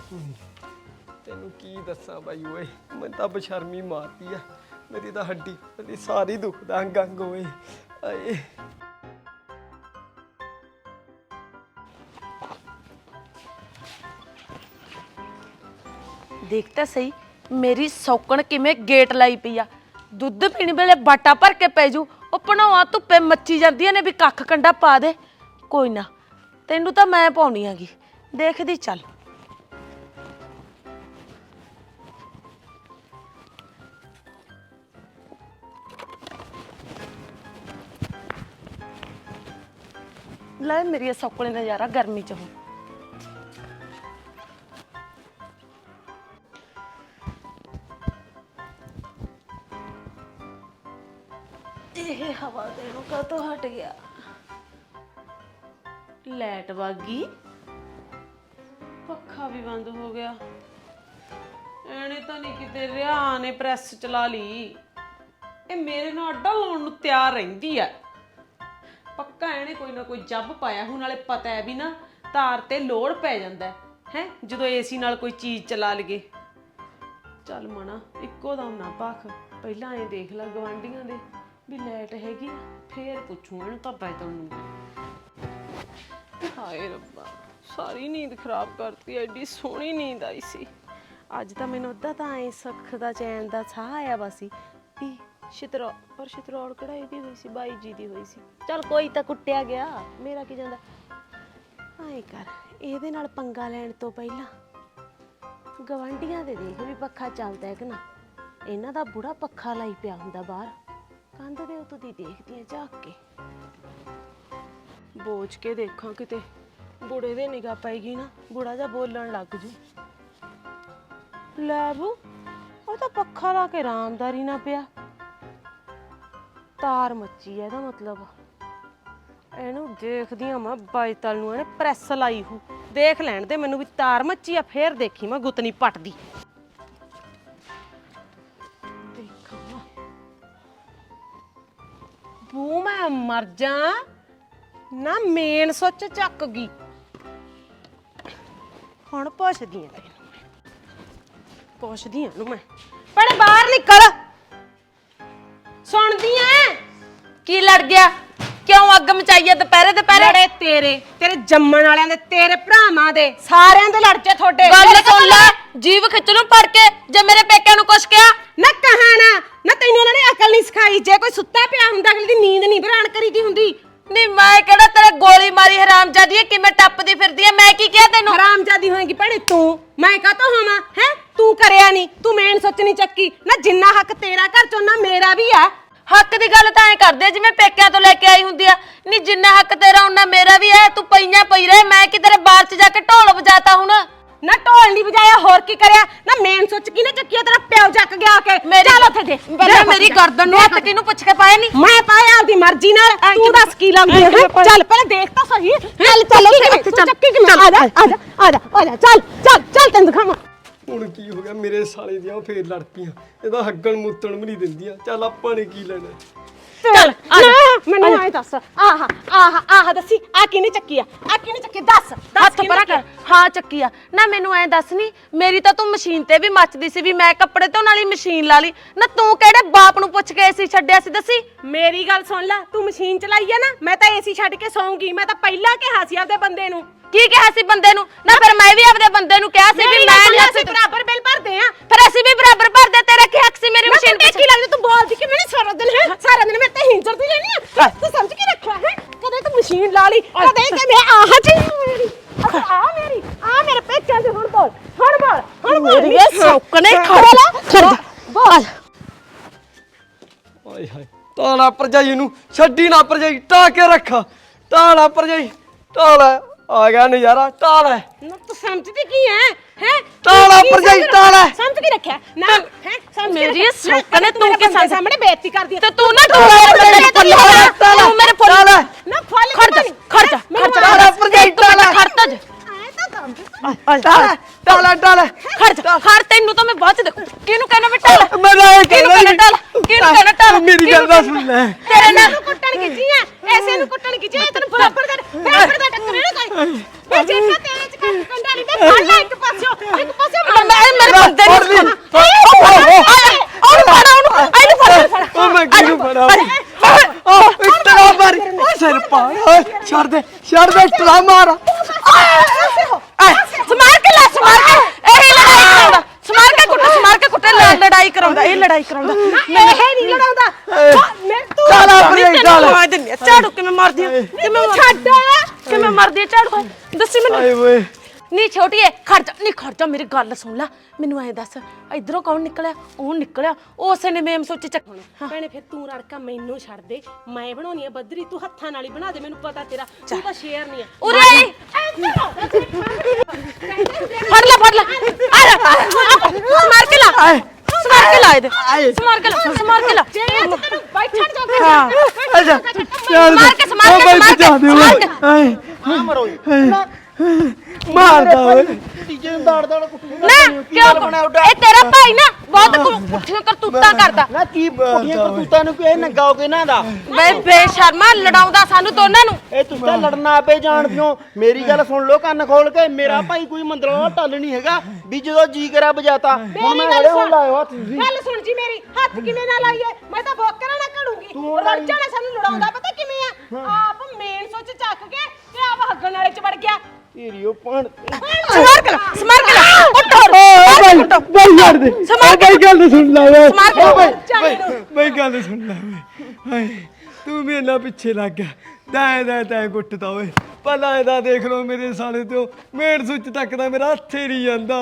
ਤੈਨੂੰ ਕੀ ਦੱਸਾਂ ਬਾਈ ਓਏ ਮੈਂ ਤਾਂ ਬਸ਼ਰਮੀ ਮਾਰਦੀ ਆ। ਮੇਰੀ ਤਾਂ ਹੱਡੀ, ਮੇਰੀ ਸਾਰੀ ਦੁਖਦਾ ਅੰਗ ਅੰਗ ਓਏ ਆਏ ਦੇਖ ਤਾਂ ਸਹੀ, ਮੇਰੀ ਸੌਕਣ ਕਿਵੇਂ ਗੇਟ ਲਾਈ ਪਈ ਆ। ਦੁੱਧ ਪੀਣ ਵੇਲੇ ਬਾਟਾ ਭਰ ਕੇ ਪੈ ਜੂ, ਉਹ ਭਣਾਵਾ ਧੁੱਪੇ ਮੱਚੀ ਜਾਂਦੀਆਂ ਨੇ ਵੀ ਕੱਖ ਕੰਡਾ ਪਾ ਦੇ। ਕੋਈ ਨਾ, ਤੈਨੂੰ ਤਾਂ ਮੈਂ ਪਾਉਣੀ ਆਗੀ ਦੇਖਦੀ ਚੱਲ। ਲੈ ਮੇਰੀ ਸੌਕਣੇ ਦਾ ਨਜ਼ਾਰਾ ਗਰਮੀ ਚ ਹੁਣ ਇਹ ਹਵਾ ਦੇਣੋਂ ਕਦੋਂ ਹਟ ਗਿਆ? ਲਾਈਟ ਵਾਗੀ ਪੱਖਾ ਵੀ ਬੰਦ ਹੋ ਗਿਆ। ਐਣੇ ਤਾਂ ਨਹੀਂ ਕਿਤੇ ਰਿਆ ਨੇ ਪ੍ਰੈਸ ਚਲਾ ਲਈ। ਇਹ ਮੇਰੇ ਨਾਲ ਅੱਡਾ ਲਾਉਣ ਨੂੰ ਤਿਆਰ ਰਹਿੰਦੀ ਆ। ਪੱਕਾ ਇਹਨੇ ਕੋਈ ਨਾ ਕੋਈ ਜੱਬ ਪਾਇਆ ਹੁਣ ਨਾਲੇ ਪਤਾ ਹੈ ਵੀ ਨਾ ਤਾਰ ਤੇ ਲੋੜ ਪੈ ਜਾਂਦਾ ਹੈ। ਜਦੋਂ ਏਸੀ ਨਾਲ ਕੋਈ ਚੀਜ਼ ਚਲਾ ਲਗੇ ਚੱਲ ਮਣਾ ਇੱਕੋ ਦਮ ਨਾ ਭਖ। ਪਹਿਲਾਂ ਇਹ ਦੇਖ ਲੈ ਗਵਾਂਡੀਆਂ ਦੇ ਵੀ ਲੈਟ ਹੈਗੀ ਆ, ਫੇਰ ਪੁੱਛੂ ਇਹਨੂੰ ਤਾਂ ਬੈਤਨ ਨੂੰ। ਹਾਏ ਰੱਬਾ ਸਾਰੀ ਨੀਂਦ ਖਰਾਬ ਕਰਤੀ ਐਡੀ ਸੋਹਣੀ ਨੀਂਦ ਆਈ ਸੀ। ਅੱਜ ਤਾਂ ਮੈਨੂੰ ਅੱਧਾ ਤਾਂ ਐ ਸੁੱਖ ਦਾ ਚੈਨ ਦਾ ਸਾਹ ਆਇਆ ਵਾ ਸੀ ਵੀ ਸ਼ਿਤਰੋ, ਪਰ ਸ਼ਿਤਰੋੜ ਕਢਾਈ ਦੀ ਹੋਈ ਸੀ, ਬਾਈ ਜੀ ਦੀ ਹੋਈ ਸੀ। ਚੱਲ ਕੋਈ ਤਾਂ ਕੁੱਟਿਆ ਗਿਆ, ਮੇਰਾ ਕੀ ਜਾਂਦਾ? ਆਏ ਕਰ, ਇਹਦੇ ਨਾਲ ਪੰਗਾ ਲੈਣ ਤੋਂ ਪਹਿਲਾਂ ਗਵਾਂਡੀਆਂ ਦੇ ਦੇਖ ਵੀ ਪੱਖਾ ਚੱਲਦਾ ਹੈ ਕਿ ਨਾ। ਇਹਨਾਂ ਦਾ ਬੁੜਾ ਪੱਖਾ ਲਾਈ ਪਿਆ ਹੁੰਦਾ ਬਾਹਰ, ਕੰਧ ਦੇ ਉੱਤੋਂ ਦੀ ਦੇਖਦੀ ਆ ਝਾਕ ਕੇ। ਬੋਝ ਕੇ ਦੇਖਾਂ ਕਿਤੇ, ਬੁੜੇ ਦੇ ਨਿਗਾਹ ਪਏਗੀ ਨਾ, ਬੁੜਾ ਜਾ ਬੋਲਣ ਲੱਗ ਜੂ। ਲੈ ਬੂ, ਉਹ ਤਾਂ ਪੱਖਾ ਲਾ ਕੇ ਆਰਾਮਦਾਰੀ ਨਾ ਪਿਆ। ਤਾਰ ਮੱਚੀ ਐ ਇਹਦਾ ਮਤਲਬ। ਇਹਨੂੰ ਦੇਖਦੀ ਆ ਮੈਂ ਬਾਈਤਲ ਨੂੰ, ਇਹਨੇ ਪ੍ਰੈਸ ਲਾਈ ਹੂ। ਦੇਖ ਲੈਣ ਦੇ ਮੈਨੂੰ ਵੀ ਤਾਰ ਮੱਚੀ ਆ, ਫੇਰ ਦੇਖੀ ਮੈਂ ਗੁੱਤਨੀ ਪੱਟਦੀ। ਦੇਖਾਂ ਬੂ, ਮੈਂ ਮਰ ਜਾ ਨਾ ਮੇਨ ਸੁੱਚ ਚੱਕ ਗਈ। ਹੁਣ ਪੁੱਛਦੀ ਆ ਤੈਨੂੰ ਪੁੱਛਦੀ ਆ ਨੂੰ ਮੈਂ। ਭੈਣੇ ਬਾਹਰ ਨਿਕਲ। ਕੀ ਲੜ ਗਿਆ? ਕਿਉਂ ਅੱਗ ਮਚਾਈ ਐ ਦੁਪਹਿਰੇ ਦੁਪਹਿਰੇ? ਲੜੇ ਤੇਰੇ ਤੇਰੇ ਜੰਮਣ ਵਾਲਿਆਂ ਦੇ ਤੇਰੇ ਭਰਾਵਾਂ ਦੇ ਸਾਰਿਆਂ ਦੇ ਲੜ ਕੇ ਤੁਹਾਡੇ। ਗੱਲ ਸੁਣ ਲੈ ਜੀਵ ਖਿੱਚ ਨੂੰ ਪੜ ਕੇ ਜੇ ਮੇਰੇ ਪੇਕਿਆਂ ਨੂੰ ਕੁਛ ਕਿਹਾ। ਨਾ ਕਹਾ ਨਾ ਤੈਨੂੰ ਉਹਨਾਂ ਨੇ ਅਕਲ ਨਹੀਂ ਸਿਖਾਈ। ਜੇ ਕੋਈ ਸੁੱਤਾ ਪਿਆ ਹੁੰਦਾ ਅਗਲੇ ਦੀ ਨੀਂਦ ਨਹੀਂ ਬਰਾਨ ਕਰੀਦੀ ਹੁੰਦੀ। ਨਹੀਂ ਮੈਂ ਕਿਹੜਾ ਤੇਰੇ ਗੋਲੀ ਮਾਰੀ ਹਰਾਮਜ਼ਾਦੀ ਐ ਕਿਵੇਂ ਟੱਪਦੀ ਫਿਰਦੀ ਐ ਮੈਂ ਕੀ ਕਿਹਾ ਤੈਨੂੰ? ਹਰਾਮਜ਼ਾਦੀ ਹੋਏਗੀ ਭੈਣੇ ਤੂੰ। ਮੈਂ ਕਾ ਤਾਂ ਹੋਵਾਂ ਹੈ? ਤੂੰ ਕਰਿਆ ਨਹੀਂ ਤੂੰ ਮੇਨ ਸੋਚ ਨਹੀਂ ਚੱਕੀ। ਨਾ ਜਿੰਨਾ ਹੱਕ ਤੇਰਾ ਘਰ ਚੋਂ ਨਾ ਮੇਰਾ ਵੀ ਆ। ਹੱਕ ਦੀ ਗੱਲ ਤਾਂ ਐ ਕਰਦੇ ਜਿਵੇਂ ਪੇਕਿਆਂ ਤੋਂ ਲੈ ਕੇ ਆਈ ਹੁੰਦੀ ਆ। ਨਹੀਂ ਜਿੰਨਾ ਹੱਕ ਤੇਰਾ ਉਹਨਾਂ ਮੇਰਾ ਵੀ ਐ ਤੂੰ ਪਈਆਂ ਪਈ ਰਹੇ ਮੈਂ ਕੀ ਤੇਰੇ ਬਾਰ ਚ ਜਾ ਕੇ ਢੋਲ ਵਜਾਤਾ ਹੁਣ? ਨਾ ਢੋਲ ਨਹੀਂ ਵਜਾਇਆ ਹੋਰ ਕੀ ਕਰਿਆ? ਨਾ ਮੇਨ ਸੋਚ ਕੀ ਨਾ ਚੱਕੀ ਆ, ਤੇਰਾ ਪਿਓ ਚੱਕ ਗਿਆ ਆ ਕੇ। ਚੱਲ ਉੱਥੇ ਦੇ ਪਹਿਲਾਂ ਮੇਰੀ ਗਰਦਨ ਨੂੰ ਹੱਥ ਕਿਹਨੂੰ ਪੁੱਛ ਕੇ ਪਾਇਆ ਨਹੀਂ ਮੈਂ ਪਾਇਆ ਆਪਦੀ ਮਰਜ਼ੀ ਨਾਲ ਤੂੰ ਦੱਸ ਕੀ ਲਾਉਂਦੀ ਹੈ? ਚੱਲ ਪਹਿਲਾਂ ਦੇਖ ਤਾਂ ਸਹੀ। ਚੱਲ ਚੱਲ ਉੱਥੇ ਚੱਕੀ ਕਿਵੇਂ? ਆ ਜਾ ਆ ਜਾ ਆ ਜਾ ਚੱਲ ਚੱਲ ਚੱਲ ਤੈਨੂੰ ਦਿਖਾਵਾਂ। ਹੁਣ ਕੀ ਹੋ ਗਿਆ? ਮੇਰੇ ਸਾਲੇ ਦੀਆਂ ਫੇਰ ਲੜ ਪਈਆਂ ਇਹਦਾ ਹੱਗਣ ਮੁੱਤਣ ਵੀ ਨਹੀਂ ਦਿੰਦੀਆਂ। ਚੱਲ ਆਪਾਂ ਨੇ ਕੀ ਲੈਣਾ? ਚੱਲ ਮੈਨੂੰ ਆਏ ਦੱਸ। ਆਹ ਆਹ ਆਹ ਦੱਸੀ। ਆ ਕਿਹਨੇ ਚੱਕੀ ਆ? ਆ ਕਿਹਨੇ ਚੱਕੀ? ਦੱਸ ਦੱਸ ਹੱਥ ਪਰਾਂ ਕਰ। ਹਾਂ ਚੱਕੀ ਆ। ਨਾ ਮੈਨੂੰ ਐ ਦੱਸ ਨੀ ਮੇਰੀ ਤਾਂ ਤੂੰ ਮਸ਼ੀਨ ਤੇ ਵੀ ਮੱਚਦੀ ਸੀ ਵੀ ਮੈਂ ਕੱਪੜੇ ਧੋਣ ਵਾਲੀ ਮਸ਼ੀਨ ਲਾ ਲਈ। ਨਾ ਤੂੰ ਕਿਹੜੇ ਬਾਪ ਨੂੰ ਪੁੱਛ ਕੇ ਏਸੀ ਛੱਡਿਆ ਸੀ ਦੱਸੀ? ਮੇਰੀ ਗੱਲ ਸੁਣ ਲੈ ਤੂੰ ਮਸ਼ੀਨ ਚਲਾਈ ਆ ਨਾ ਮੈਂ ਤਾਂ ਏਸੀ ਛੱਡ ਕੇ ਸੌਂਗੀ। ਮੈਂ ਤਾਂ ਪਹਿਲਾਂ ਕਿਹਾ ਸੀ ਆਪਦੇ ਬੰਦੇ ਨੂੰ। ਕੀ ਕਿਹਾ ਸੀ ਬੰਦੇ ਨੂੰ? ਨਾ ਫਿਰ ਮੈਂ ਵੀ ਆਪਦੇ ਬੰਦੇ ਨੂੰ ਕਿਹਾ ਸੀ ਵੀ ਮੈਂ ਨਹੀਂ ਅਸੀਂ ਬਰਾਬਰ ਬਿੱਲ ਭਰਦੇ ਆ। ਫਿਰ ਅਸੀਂ ਵੀ ਬਰਾਬਰ ਭਰਦੇ ਤੇਰਾ ਕੀ ਹੱਕ ਸੀ ਮੇਰੀ ਮਸ਼ੀਨ ਤੇ ਕੀ ਲੱਗਦਾ ਤੂੰ ਬੋਲਦੀ ਕਿ ਮੈਨੂੰ ਸਾਰਾ ਦਿਨ ਹੈ? ਸਾਰਾ ਦਿਨ ਮੈਂ ਤੇ ਹਿੰਜਰਦੀ ਰਹਿਣੀ ਆ। ਤੂੰ ਸਮਝ ਕੇ ਰੱਖਿਆ ਹੈ? ਕਦੇ ਤੂੰ ਮਸ਼ੀਨ ਲਾ ਲਈ ਕਦੇ ਕਿ ਮੈਂ ਆਹ ਜੀ ਮੇਰੀ ਆ ਮੇਰੀ ਆ ਮੇਰੇ ਪੇਕਿਆਂ ਦੇ ਹੁਣ ਬੋਲ ਹੁਣ ਬੋਲ ਹੁਣ ਬੋਲ। ਮੇਰੀ ਇਹ ਸੌਕਣੇ ਖੜ ਖੜ ਬੋਲ। ਆਏ ਹਾਏ ਤਾਲਾ ਭਰਜਾਈ ਨੂੰ ਛੱਡੀ ਨਾ ਭਰਜਾਈ ਟਾ ਕੇ ਰੱਖਾ। ਤਾਲਾ ਭਰਜਾਈ ਤਾਲਾ। ਆ ਗਿਆ ਨਜ਼ਾਰਾ ਤਾਲਾ ਨਾ ਤੂੰ ਸਮਝਦੀ ਕੀ ਹੈ ਹੈ? ਤਾਲਾ ਭਰਜਾਈ, ਤਾਲਾ। ਸਮਝ ਕੇ ਰੱਖਿਆ? ਨਾ ਹੈ ਸਮਝ ਮੇਰੀ ਰੱਖਿਆ। ਸੌਕਣੇ ਤੂੰ ਕੀ ਸਾਹਮਣੇ ਬੇਇੱਜ਼ਤੀ ਕਰਦੀ ਹੈ। ਤੇ ਤੂੰ ਨਾ ਤੂੰ ਮੇਰੇ ਫੁੱਲ ਤੂੰ ਮੇਰੇ ਫੁੱਲ ਨਾ ਫਲ ਖੜ ਜਾ ਖੜ ਜਾ ਖੜ ਜਾ। ਤਾਲਾ ਭਰਜਾਈ, ਕੰਮ ਤਾਲਾ ਤਾਲਾ ਤਾਲਾ ਖੜ ਜਾ ਖੜ ਤੈਨੂੰ ਤਾਂ ਮੈਂ ਬਾਅਦ ਚ ਦੇਖੂ। ਕਿਹਨੂੰ ਕਹਿਣਾ ਮੈਂ ਟਾਲ ਮੈਂ ਕਿਹਨੂੰ ਕਹਿਣਾ ਟਾਲ ਕਿਹਨੂੰ ਕਹਿਣਾ ਟਾਲ ਮੇਰੀ ਗੱਲ ਦਾ ਸੁਣ ਲੈ। ਤੇਰੇ ਨਾਲ ਨੂੰ ਕੁੱਟਣ ਖਿੱਚੀਆਂ ਐਸੇ ਨੂੰ ਕੁੱਟਣ ਖਿੱਚੀਆਂ ਤੈਨੂੰ ਬਰਾਬਰ ਦਾ ਬਰਾਬਰ ਦਾ ਟੱਕਰ ਨਾ ਕੋਈ। ਤੇ ਜੇ ਕਾ ਤੇਰੇ ਚ ਕਰ ਕੰਡਾ ਨਹੀਂ ਤੇ ਫੜ ਲੈ ਇੱਕ ਪਾਸਿਓ ਇੱਕ ਪਾਸਿਓ ਮੈਂ ਮੇਰੇ ਬੰਦੇ ਫੜ ਲਈ। ਨੂੰ ਉਹਨੂੰ ਫੜਾ ਉਹਨੂੰ ਇਹਨੂੰ ਫੜ ਫੜ ਉਹ ਮੈਂ ਕਿਹਨੂੰ ਫੜਾ? ਉਹ ਇਤਰਾ ਮਾਰੀ। ਸਿਰ ਪਾੜ ਓਏ ਛੱਡ ਦੇ ਛੱਡ ਦੇ ਇਤਰਾ ਮਾਰ। ਸਮਾਰ ਕੇ ਲੈ ਸਮਾਰ ਕੇ ਇਹ ਲੜਾਈ ਕਰਾਉਂਦਾ ਸਮਾਰ ਕੇ ਕੁੱਟ ਸਮਾਰ ਕੇ ਕੁੱਟੇ ਲੜ- ਲੜਾਈ ਕਰਾਉਂਦਾ ਇਹ ਲੜਾਈ ਕਰਾਉਂਦਾ। ਮੈਂ ਇਹ ਨਹੀਂ ਲੜਾਉਂਦਾ। ਮੈਂ ਤੂੰ ਤਾਲਾ ਆਪਣੀ ਤਾਲਾ ਆਵਾਜ਼ ਦਿੰਦੀ ਆ। ਝਾੜੂ ਕਿਵੇਂ ਮਾਰਦੀ ਆ? ਕਿਵੇਂ ਮਾਰ- ਛੱਡ ਕਿਵੇਂ ਮਾਰਦੀ ਆ ਝਾੜੂ? ਦੱਸੀ ਮੈਨੂੰ। ਆਏ ਓਏ ਨੀ ਛੋਟੀਏ ਖੜ ਜਾ। ਨੀ ਖੜ ਜਾ ਮੇਰੀ ਗੱਲ ਸੁਣ ਲੈ। ਮੈਨੂੰ ਐ ਦੱਸ ਇਧਰੋਂ ਕੌਣ ਨਿਕਲਿਆ? ਉਹ ਨਿਕਲਿਆ। ਉਸੇ ਨੇ ਮੇਮ ਸੋਚੀ ਚੱਕ ਭੈਣੇ ਫਿਰ ਤੂੰ ਰੜਕਾ ਮੈਨੂੰ ਛੱਡ ਦੇ। ਮੈਂ ਬਣਾਉਣੀ ਆ ਬੱਦਰੀ ਤੂੰ ਹੱਥਾਂ ਨਾਲ ਹੀ ਬਣਾ ਦੇ ਮੈਨੂੰ ਪਤਾ ਤੇਰਾ। ਤੂੰ ਤਾਂ ਸ਼ੇਰ ਨਹੀਂ ਆ। ਉਰੇ ਆਈ। ਫੜ ਲੈ ਫੜ ਲੈ। ਆ ਜਾ। ਸਮਾਰ ਕੇ ਲਾ। ਸਮਾਰ ਕੇ ਲਾ ਇਹਦੇ ਸਮਾਰ ਕੇ ਲਾ ਸਮਾਰ ਕੇ ਲਾ। ਜੇ ਇਹ ਤਾਂ ਤੈਨੂੰ ਬੈਠਣ ਜੋਗੇ ਹਾਂ। ਅੱਛਾ ਚੱਲ ਸਮਾਰ ਕੇ ਸਮਾਰ ਕੇ ਸਮਾਰ ਕੇ ਹਾਂ ਮਰੋ ਮਾਰਦਾ ਓਏ। ਤੀਜੇ ਦਾੜ ਦਾੜ ਕੁੱਟੀ ਨਾ ਕਿਉਂ ਇਹ ਤੇਰਾ ਭਾਈ ਨਾ ਬਹੁਤ ਪੁੱਠੀਆਂ ਕਰਤੂਤਾਂ ਕਰਦਾ। ਨਾ ਕੀ ਪੁੱਠੀਆਂ ਕਰਤੂਤਾਂ ਨੂੰ ਕੋਈ ਨੰਗਾ ਹੋ ਕੇ ਨਾ ਦਾ? ਵੇ ਬੇਸ਼ਰਮਾ ਲੜਾਉਂਦਾ ਸਾਨੂੰ ਦੋਨਾਂ ਨੂੰ। ਇਹ ਤੁਸੀਂ ਤਾਂ ਲੜਨਾ ਆਪੇ ਜਾਣਦੇ ਹੋ ਮੇਰੀ ਗੱਲ ਸੁਣ ਲਓ ਕੰਨ ਖੋਲ ਕੇ। ਮੇਰਾ ਭਾਈ ਕੋਈ ਮੰਦਰਾਂ ਦਾ ਟੱਲ ਨਹੀਂ ਹੈਗਾ। ਵੀ ਜਦੋਂ ਜੀ ਕਰਾ ਬਜਾਤਾ। ਹੁਣ ਮੈਂ ਹਲੇ ਹੁਣ ਲਾਇਓ ਹੱਥ ਤੁਸੀਂ। ਗੱਲ ਸੁਣ ਜੀ ਮੇਰੀ। ਹੱਥ ਕਿਵੇਂ ਨਾ ਲਾਈਏ? ਮੈਂ ਤਾਂ ਬੋਕਰਾਂ ਨਾ ਘੜੂੰਗੀ। ਲੜ ਜਾਣਾ ਸਾਨੂੰ ਲੜਾਉਂਦਾ। ਪਤਾ ਕਿਵੇਂ ਆ? ਆਪ ਮੇਨ ਸੋਚ ਚੱਕ ਕੇ ਤੇ ਆਪ ਹੱਗਣ ਵਾਲੇ ਚ ਵੜ ਗਿਆ? ਤੇਰੀ ਉਹ ਪਾਣ ਸਮਾਰ ਕੇ ਲਾ ਸਮਾਰ ਕੇ ਲਾ। ਉੱਠ ਓਏ ਬਾਈ ਬਾਈ ਯਾਰ ਦੇ। ਓਏ ਬਾਈ ਗੱਲ ਸੁਣ ਲੈ ਓਏ। ਸਮਾਰ ਕੇ ਓ ਬਾਈ ਚੱਲ ਬਾਈ ਬਾਈ ਗੱਲ ਸੁਣ ਲੈ ਓਏ। ਹਾਏ ਤੂੰ ਮੇਰੇ ਨਾਲ ਪਿੱਛੇ ਲੱਗ ਗਿਆ। ਦੈ ਦੈ ਤੈ ਗੁੱਟਦਾ ਓਏ। ਪਹਿਲਾਂ ਇਹਦਾ ਦੇਖ ਲਓ ਮੇਰੇ ਸਾਲੇ ਤੋਂ ਮੇੜ ਸੁੱਚ ਤੱਕ ਦਾ ਮੇਰਾ ਹੱਥ ਨਹੀਂ ਜਾਂਦਾ।